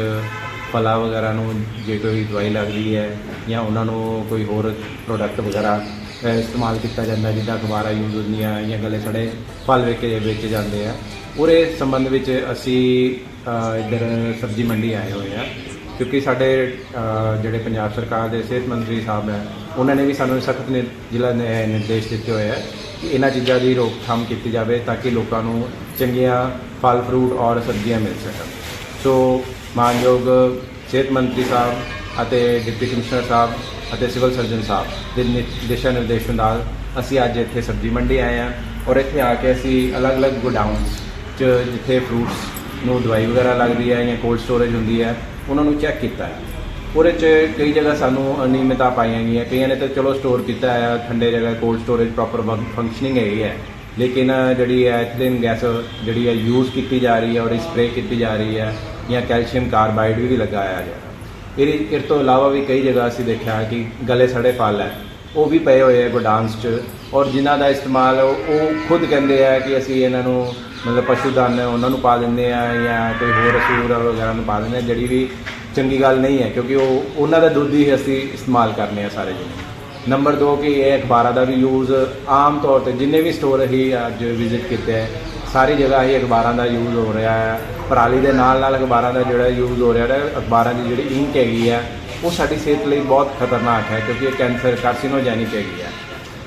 ਫਲਾਂ ਵਗੈਰਾ ਨੂੰ ਜੇ ਕੋਈ ਦਵਾਈ ਲੱਗਦੀ ਹੈ ਜਾਂ ਉਹਨਾਂ ਨੂੰ ਕੋਈ ਹੋਰ ਪ੍ਰੋਡਕਟ ਵਗੈਰਾ ਇਸਤੇਮਾਲ ਕੀਤਾ ਜਾਂਦਾ ਜਿੱਦਾਂ ਅਖਬਾਰਾਂ ਯੂਜ਼ ਹੁੰਦੀਆਂ ਜਾਂ ਗਲੇ ਸੜੇ ਫਲ ਵੇਚੇ ਵੇਚੇ ਜਾਂਦੇ ਆ। ਉਹਦੇ ਸੰਬੰਧ ਵਿੱਚ ਅਸੀਂ ਅ, ਇੱਧਰ ਸਬਜ਼ੀ ਮੰਡੀ ਆਏ ਹੋਏ ਆ ਕਿਉਂਕਿ ਸਾਡੇ ਜਿਹੜੇ ਪੰਜਾਬ ਸਰਕਾਰ ਦੇ ਸਿਹਤ ਮੰਤਰੀ ਸਾਹਿਬ ਹੈ ਉਹਨਾਂ ਨੇ ਵੀ ਸਾਨੂੰ ਸਖਤ ਜ਼ਿਲ੍ਹਾ ਨਿਰਦੇਸ਼ ਦਿੱਤੇ ਹੋਏ ਆ ਕਿ ਇਹਨਾਂ ਚੀਜ਼ਾਂ ਦੀ ਰੋਕਥਾਮ ਕੀਤੀ ਜਾਵੇ ਤਾਂ ਕਿ ਲੋਕਾਂ ਨੂੰ ਚੰਗੀਆਂ ਫਲ ਫਰੂਟ ਔਰ ਸਬਜ਼ੀਆਂ ਮਿਲ ਸਕਣ। ਸੋ ਮਾਨਯੋਗ ਸਿਹਤ ਮੰਤਰੀ ਸਾਹਿਬ ਅਤੇ ਡਿਪਟੀ ਕਮਿਸ਼ਨਰ ਸਾਹਿਬ ਅਤੇ ਸਿਵਲ ਸਰਜਨ ਸਾਹਿਬ, ਦੇ ਨਿ- ਦਿਸ਼ਾ ਨਿਰਦੇਸ਼ਾਂ ਨਾਲ ਅਸੀਂ ਅੱਜ ਇੱਥੇ ਸਬਜ਼ੀ ਮੰਡੀ ਆਏ ਹਾਂ ਔਰ ਇੱਥੇ ਆ ਕੇ ਅਸੀਂ ਅਲੱਗ-ਅਲੱਗ ਗੋਡਾਊਨਸ 'ਚ ਜਿੱਥੇ ਫਰੂਟਸ ਨੂੰ ਦਵਾਈ ਵਗੈਰਾ ਲੱਗਦੀ ਹੈ ਜਾਂ ਕੋਲਡ ਸਟੋਰੇਜ ਹੁੰਦੀ ਹੈ, ਉਹਨਾਂ ਨੂੰ ਚੈੱਕ ਕੀਤਾ ਹੈ। ਉਹਦੇ 'ਚ ਕਈ ਜਗ੍ਹਾ ਸਾਨੂੰ ਅਨਿਯਮਿਤਤਾ ਪਾਈਆਂ ਗਈਆਂ, ਕਈਆਂ ਨੇ ਤਾਂ ਚਲੋ ਸਟੋਰ ਕੀਤਾ ਹੈ, ਠੰਡੇ ਜਗ੍ਹਾ ਕੋਲਡ ਸਟੋਰੇਜ ਪ੍ਰੋਪਰ ਫੰਕਸ਼ਨਿੰਗ ਹੈਗੀ ਹੈ। ਲੇਕਿਨ ਜਿਹੜੀ ਹੈ ਐਥਿਲੀਨ ਗੈਸ ਜਿਹੜੀ ਹੈ ਯੂਜ਼ ਕੀਤੀ ਜਾ ਰਹੀ ਹੈ ਔਰ ਸਪਰੇ ਕੀਤੀ ਜਾ ਰਹੀ ਹੈ ਜਾਂ ਕੈਲਸ਼ੀਅਮ ਕਾਰਬਾਈਡ ਵੀ ਲਗਾਇਆ ਜਾ ਰਿਹਾ ਇਹਦੇ ਇਹ ਤੋਂ ਇਲਾਵਾ ਵੀ ਕਈ ਜਗ੍ਹਾ ਅਸੀਂ ਦੇਖਿਆ ਕਿ ਗਲੇ ਸੜੇ ਫਲ ਹੈ। ਉਹ ਵੀ ਪਏ ਹੋਏ ਆ ਗੋਡਾਂਸ 'ਚ ਔਰ ਜਿਨ੍ਹਾਂ ਦਾ ਇਸਤੇਮਾਲ ਉਹ ਖੁਦ ਕਹਿੰਦੇ ਆ ਕਿ ਅਸੀਂ ਇਹਨਾਂ ਨੂੰ ਮਤਲਬ ਪਸ਼ੂ ਪਸ਼ੂਧਨ ਉਹਨਾਂ ਨੂੰ ਪਾ ਦਿੰਦੇ ਆ ਜਾਂ ਕੋਈ ਹੋਰ ਅਸੂਰ ਵਗੈਰਾ ਨੂੰ ਪਾ ਦਿੰਦੇ ਆ। ਜਿਹੜੀ ਵੀ ਚੰਗੀ ਗੱਲ ਨਹੀਂ ਹੈ, ਕਿਉਂਕਿ ਉਹ, ਉਹਨਾਂ ਦਾ ਦੁੱਧ ਹੀ ਅਸੀਂ ਇਸਤੇਮਾਲ ਕਰਨੇ ਆ ਸਾਰੇ ਜਣੇ। ਨੰਬਰ 2 ਕਿ ਇਹ ਅਖਬਾਰਾਂ ਦਾ ਵੀ ਯੂਜ਼ ਆਮ ਤੌਰ ਤੇ ਜਿੰਨੇ ਵੀ ਸਟੋਰ ਅਸੀਂ ਅੱਜ ਵਿਜ਼ਿਟ ਕੀਤੇ ਹੈ ਸਾਰੀ ਜਗ੍ਹਾ ਹੀ ਅਖਬਾਰਾਂ ਦਾ ਯੂਜ਼ ਹੋ ਰਿਹਾ ਹੈ ਪਰਾਲੀ ਦੇ ਨਾਲ ਨਾਲ ਅਖਬਾਰਾਂ ਦਾ ਜਿਹੜਾ ਯੂਜ਼ ਹੋ ਰਿਹਾ ਹੈ ਅਖਬਾਰਾਂ ਦੀ ਜਿਹੜੀ ਇੰਕ ਹੈਗੀ ਹੈ ਉਹ ਸਾਡੀ ਸਿਹਤ ਲਈ ਬਹੁਤ ਖਤਰਨਾਕ ਹੈ ਕਿਉਂਕਿ ਇਹ ਕੈਂਸਰ ਕਾਰਸੀਨੋਜੈਨਿਕ ਹੈਗੀ ਹੈ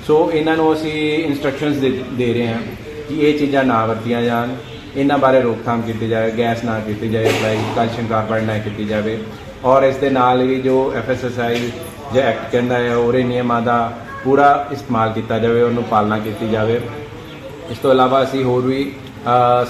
ਸੋ ਇਹਨਾਂ ਨੂੰ ਅਸੀਂ ਇਨਸਟਰਕਸ਼ਨਸ ਦੇ ਦੇ ਰਹੇ ਹਾਂ ਕਿ ਇਹ ਚੀਜ਼ਾਂ ਨਾ ਵਰਤੀਆਂ ਜਾਣ। ਇਹਨਾਂ ਬਾਰੇ ਰੋਕਥਾਮ ਕੀਤੀ ਜਾਵੇ ਗੈਸ ਨਾ ਕੀਤੀ ਜਾਵੇ ਲਾਈਕ ਕੈਲਸ਼ੀਅਮ ਕਾਰਬਾਈਡ ਨਾ ਕੀਤੀ ਜਾਵੇ। ਔਰ ਇਸ ਦੇ ਨਾਲ ਹੀ ਜੋ ਐਫਐਸਐਸਆਈ ਜਾਂ ਐਕਟ ਕਹਿੰਦਾ ਹੈ ਉਹਦੇ ਨਿਯਮਾਂ ਦਾ ਪੂਰਾ ਇਸਤੇਮਾਲ ਕੀਤਾ ਜਾਵੇ ਉਹਨੂੰ ਪਾਲਣਾ ਕੀਤੀ ਜਾਵੇ। ਇਸ ਤੋਂ ਇਲਾਵਾ ਅਸੀਂ ਹੋਰ ਵੀ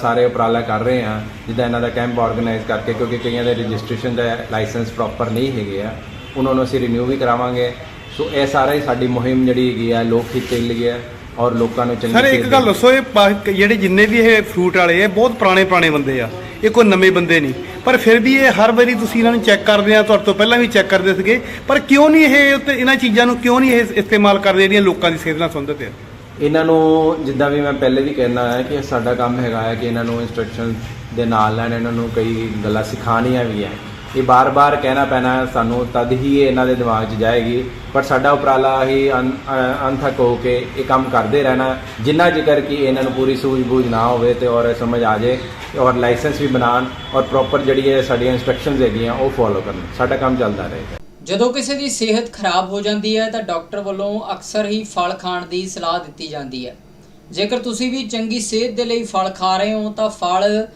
ਸਾਰੇ ਉਪਰਾਲਾ ਕਰ ਰਹੇ ਹਾਂ ਜਿੱਦਾਂ ਇਹਨਾਂ ਦਾ ਕੈਂਪ ਆਰਗੇਨਾਈਜ਼ ਕਰਕੇ ਕਿਉਂਕਿ ਕਈਆਂ ਦੇ ਰਜਿਸਟ੍ਰੇਸ਼ਨ ਦਾ ਲਾਇਸੈਂਸ ਪ੍ਰੋਪਰ ਨਹੀਂ ਹੈਗੇ ਆ ਉਹਨਾਂ ਨੂੰ ਅਸੀਂ ਰਿਨਿਊ ਵੀ ਕਰਾਵਾਂਗੇ। ਸੋ ਇਹ ਸਾਰਾ ਹੀ ਸਾਡੀ ਮੁਹਿੰਮ ਜਿਹੜੀ ਹੈਗੀ ਆ ਲੋਕ ਹਿੱਤ ਲਈ ਹੈ ਔਰ ਲੋਕਾਂ ਨੂੰ ਚੰਗੀ ਸਰ ਇੱਕ ਗੱਲ। ਦੱਸੋ ਇਹ ਜਿਹੜੇ ਜਿੰਨੇ ਵੀ ਇਹ ਫਰੂਟ ਵਾਲੇ ਆ ਬਹੁਤ ਪੁਰਾਣੇ ਪੁਰਾਣੇ ਬੰਦੇ ਆ। ਇਹ ਕੋਈ ਨਵੇਂ ਬੰਦੇ ਨਹੀਂ। ਪਰ ਫਿਰ ਵੀ ਇਹ ਹਰ ਵਾਰੀ ਤੁਸੀਂ ਇਹਨਾਂ ਨੂੰ ਚੈੱਕ ਕਰਦੇ ਆ, ਤੁਹਾਡੇ ਤੋਂ ਪਹਿਲਾਂ ਵੀ ਚੈੱਕ ਕਰਦੇ ਸੀਗੇ। ਪਰ ਕਿਉਂ ਨਹੀਂ ਇਹ ਉੱਤੇ ਇਹਨਾਂ ਚੀਜ਼ਾਂ ਨੂੰ ਕਿਉਂ ਨਹੀਂ ਇਹ ਇਸਤੇਮਾਲ ਕਰਦੇ ਜਿਹੜੀਆਂ ਲੋਕਾਂ ਦੀ ਸਿਹਤ ਨਾਲ ਸੰਬੰਧਿਤ ਆ? ਇਹਨਾਂ ਨੂੰ ਜਿੱਦਾਂ ਵੀ ਮੈਂ ਪਹਿਲੇ ਵੀ ਕਹਿਣਾ ਹੈ ਕਿ ਸਾਡਾ ਕੰਮ ਹੈਗਾ ਹੈ ਕਿ ਇਹਨਾਂ ਨੂੰ ਇਨਸਟਰਕਸ਼ਨ ਦੇ ਨਾਲ ਨਾਲ ਇਹਨਾਂ ਨੂੰ ਕਈ ਗੱਲਾਂ ਸਿਖਾਉਣੀਆਂ ਵੀ ਹੈ। ਇਹ ਬਾਰ-ਬਾਰ ਕਹਿਣਾ ਪੈਣਾ ਸਾਨੂੰ ਤਦ ਹੀ ਇਹ ਇਹਨਾਂ ਦੇ ਦਿਮਾਗ 'ਚ ਜਾਏਗੀ। ਪਰ ਸਾਡਾ ਉਪਰਾਲਾ ਹੀ ਅਨ- ਅਣਥੱਕ ਹੋ ਕੇ ਇਹ ਕੰਮ ਕਰਦੇ ਰਹਿਣਾ। ਜਿੰਨਾ ਜ਼ਿਕਰ ਕਿ ਇਹਨਾਂ ਨੂੰ ਪੂਰੀ ਸੂਝ-ਬੂਝ ਨਾ ਹੋਵੇ ਤੇ ਔਰ ਸਮਝ ਆ ਜਾਏ ਔਰ ਲਾਇਸੈਂਸ ਵੀ ਬਣਾਉਣ ਔਰ ਪ੍ਰੋਪਰ ਜਿਹੜੀ ਹੈ ਸਾਡੀਆਂ ਇਨਸਟਰਕਸ਼ਨਸ ਹੈਗੀਆਂ ਉਹ ਫੋਲੋ ਕਰਨ। ਸਾਡਾ ਕੰਮ ਚੱਲਦਾ ਰਹੇਗਾ ਜਦੋਂ ਕਿਸੇ ਦੀ ਸਿਹਤ ਖਰਾਬ ਹੋ ਜਾਂਦੀ ਹੈ ਤਾਂ ਡਾਕਟਰ ਵੱਲੋਂ ਅਕਸਰ ਹੀ ਫਲ ਖਾਣ ਦੀ ਸਲਾਹ ਦਿੱਤੀ ਜਾਂਦੀ ਹੈ। ਜੇਕਰ ਤੁਸੀਂ ਵੀ ਚੰਗੀ ਸਿਹਤ ਦੇ ਲਈ ਫਲ ਖਾ ਰਹੇ ਹੋ ਤਾਂ ਫਲ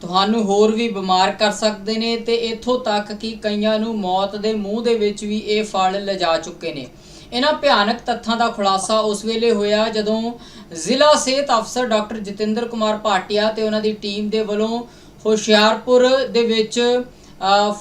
ਤੁਹਾਨੂੰ ਹੋਰ ਵੀ ਬਿਮਾਰ ਕਰ ਸਕਦੇ ਨੇ ਤੇ ਇੱਥੋਂ ਤੱਕ ਕਿ ਕਈਆਂ ਨੂੰ ਮੌਤ ਦੇ ਮੂੰਹ ਦੇ ਵਿੱਚ ਵੀ ਇਹ ਫਲ ਲਿਜਾ ਚੁੱਕੇ ਨੇ। ਇਹਨਾਂ ਭਿਆਨਕ ਤੱਥਾਂ ਦਾ ਖੁਲਾਸਾ ਉਸ ਵੇਲੇ ਹੋਇਆ ਜਦੋਂ ਜ਼ਿਲ੍ਹਾ ਸਿਹਤ ਅਫਸਰ ਡਾਕਟਰ ਜਤਿੰਦਰ ਕੁਮਾਰ ਭਾਟੀਆ ਤੇ ਉਹਨਾਂ ਦੀ ਟੀਮ ਦੇ ਵੱਲੋਂ ਹੁਸ਼ਿਆਰਪੁਰ ਦੇ ਵਿੱਚ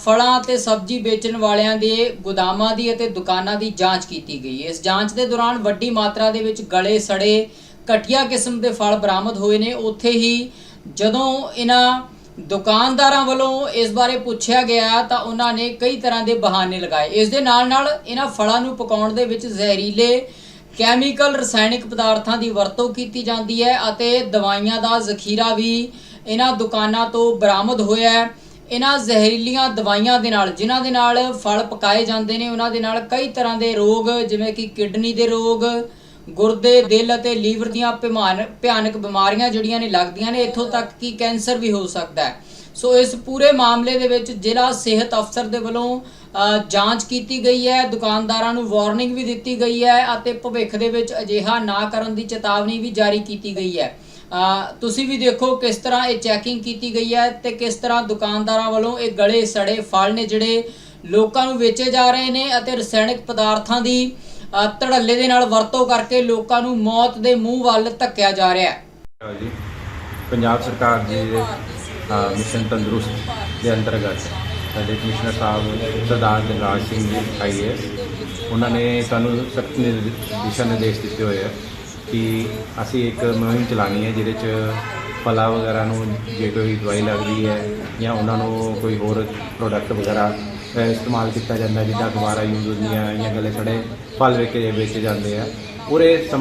ਫਲਾਂ ਤੇ ਸਬਜ਼ੀ ਵੇਚਣ ਵਾਲਿਆਂ ਦੇ ਗੋਦਾਮਾਂ ਦੀ ਅਤੇ ਦੁਕਾਨਾਂ ਦੀ ਜਾਂਚ ਕੀਤੀ ਗਈ। ਇਸ ਜਾਂਚ ਦੇ ਦੌਰਾਨ ਵੱਡੀ ਮਾਤਰਾ ਦੇ ਵਿੱਚ ਗਲੇ ਸੜੇ ਘਟੀਆ ਕਿਸਮ ਦੇ ਫਲ ਬਰਾਮਦ ਹੋਏ ਨੇ। ਉੱਥੇ ਹੀ ਜਦੋਂ ਇਹਨਾਂ ਦੁਕਾਨਦਾਰਾਂ ਵੱਲੋਂ ਇਸ ਬਾਰੇ ਪੁੱਛਿਆ ਗਿਆ ਤਾਂ ਉਹਨਾਂ ਨੇ ਕਈ ਤਰ੍ਹਾਂ ਦੇ ਬਹਾਨੇ ਲਗਾਏ। ਇਸ ਦੇ ਨਾਲ ਨਾਲ ਇਹਨਾਂ ਫਲਾਂ ਨੂੰ ਪਕਾਉਣ ਦੇ ਵਿੱਚ ਜ਼ਹਿਰੀਲੇ ਕੈਮੀਕਲ, ਰਸਾਇਣਿਕ ਪਦਾਰਥਾਂ ਦੀ ਵਰਤੋਂ ਕੀਤੀ ਜਾਂਦੀ ਹੈ ਅਤੇ ਦਵਾਈਆਂ ਦਾ ਜ਼ਖੀਰਾ ਵੀ ਇਹਨਾਂ ਦੁਕਾਨਾਂ ਤੋਂ ਬਰਾਮਦ ਹੋਇਆ ਹੈ। ਇਹਨਾਂ ਜ਼ਹਿਰੀਲੀਆਂ ਦਵਾਈਆਂ ਦੇ ਨਾਲ, ਜਿਨ੍ਹਾਂ ਦੇ ਨਾਲ ਫਲ ਪਕਾਏ ਜਾਂਦੇ ਨੇ, ਉਹਨਾਂ ਦੇ ਨਾਲ ਕਈ ਤਰ੍ਹਾਂ ਦੇ ਰੋਗ, ਜਿਵੇਂ ਕਿ ਕਿਡਨੀ ਦੇ ਰੋਗ ਗੁਰਦੇ ਦਿਲ ਅਤੇ ਲੀਵਰ ਦੀਆਂ ਭਿਮਾਨ- ਭਿਆਨਕ ਬਿਮਾਰੀਆਂ ਜਿਹੜੀਆਂ ਨੇ ਲੱਗਦੀਆਂ ਨੇ, ਇੱਥੋਂ ਤੱਕ ਕਿ ਕੈਂਸਰ ਵੀ ਹੋ ਸਕਦਾ ਹੈ। ਸੋ ਇਸ ਪੂਰੇ ਮਾਮਲੇ ਦੇ ਵਿੱਚ ਜ਼ਿਲ੍ਹਾ ਸਿਹਤ ਅਫਸਰ ਦੇ ਵੱਲੋਂ ਜਾਂਚ ਕੀਤੀ ਗਈ ਹੈ, ਦੁਕਾਨਦਾਰਾਂ ਨੂੰ ਵਾਰਨਿੰਗ ਵੀ ਦਿੱਤੀ ਗਈ ਹੈ ਅਤੇ ਭਵਿੱਖ ਦੇ ਵਿੱਚ ਅਜਿਹਾ ਨਾ ਕਰਨ ਦੀ ਚੇਤਾਵਨੀ ਵੀ ਜਾਰੀ ਕੀਤੀ ਗਈ ਹੈ। ਤੁਸੀਂ ਵੀ ਦੇਖੋ ਕਿਸ ਤਰ੍ਹਾਂ ਇਹ ਚੈਕਿੰਗ ਕੀਤੀ ਗਈ ਹੈ ਤੇ ਕਿਸ ਤਰ੍ਹਾਂ ਦੁਕਾਨਦਾਰਾਂ ਵੱਲੋਂ ਇਹ ਗਲੇ ਸੜੇ ਫਲ ਨੇ ਜਿਹੜੇ ਲੋਕਾਂ ਨੂੰ ਵੇਚੇ ਜਾ ਰਹੇ ਨੇ ਅਤੇ ਰਸਾਇਣਿਕ ਪਦਾਰਥਾਂ ਦੀ ਧੜੱਲੇ ਦੇ ਨਾਲ ਵਰਤੋਂ ਕਰਕੇ ਲੋਕਾਂ ਨੂੰ ਮੌਤ ਦੇ ਮੂੰਹ ਵੱਲ ਧੱਕਿਆ ਜਾ ਰਿਹਾ ਹੈ। ਜੀ। ਪੰਜਾਬ ਸਰਕਾਰ ਜੀ ਦੇ ਅ, ਮਿਸ਼ਨ ਤੰਦਰੁਸਤ ਦੇ ਅੰਤਰਗਤ ਸਾਡੇ ਕਮਿਸ਼ਨਰ ਸਾਹਿਬ ਸਰਦਾਰ ਦਿਲਰਾਜ ਸਿੰਘ ਜੀ ਆਈਏਐਸ ਉਹਨਾਂ ਨੇ ਸਾਨੂੰ ਸਖਤ ਦਿਸ਼ਾ ਨਿਰਦੇਸ਼ ਦਿੱਤੇ ਹੋਏ ਆ ਕਿ ਅਸੀਂ ਇੱਕ ਮੁਹਿੰਮ ਚਲਾਣੀ ਹੈ ਜਿਹਦੇ 'ਚ ਫਲਾਂ ਵਗੈਰਾ ਨੂੰ ਜੇ ਕੋਈ ਦਵਾਈ ਲੱਗਦੀ ਹੈ ਜਾਂ ਉਹਨਾਂ ਨੂੰ ਕੋਈ ਹੋਰ ਪ੍ਰੋਡਕਟ ਵਗੈਰਾ ਇਸਤੇਮਾਲ ਕੀਤਾ ਜਾਂਦਾ ਜਿੱਦਾਂ ਅਖਬਾਰਾਂ ਯੂਜ਼ ਹੁੰਦੀਆਂ ਜਾਂ ਗਲੇ ਸੜੇ ਫਲ ਵੇਚੇ ਵੇਚੇ ਜਾਂਦੇ ਆ ਉਹਦੇ ਸੰਬ-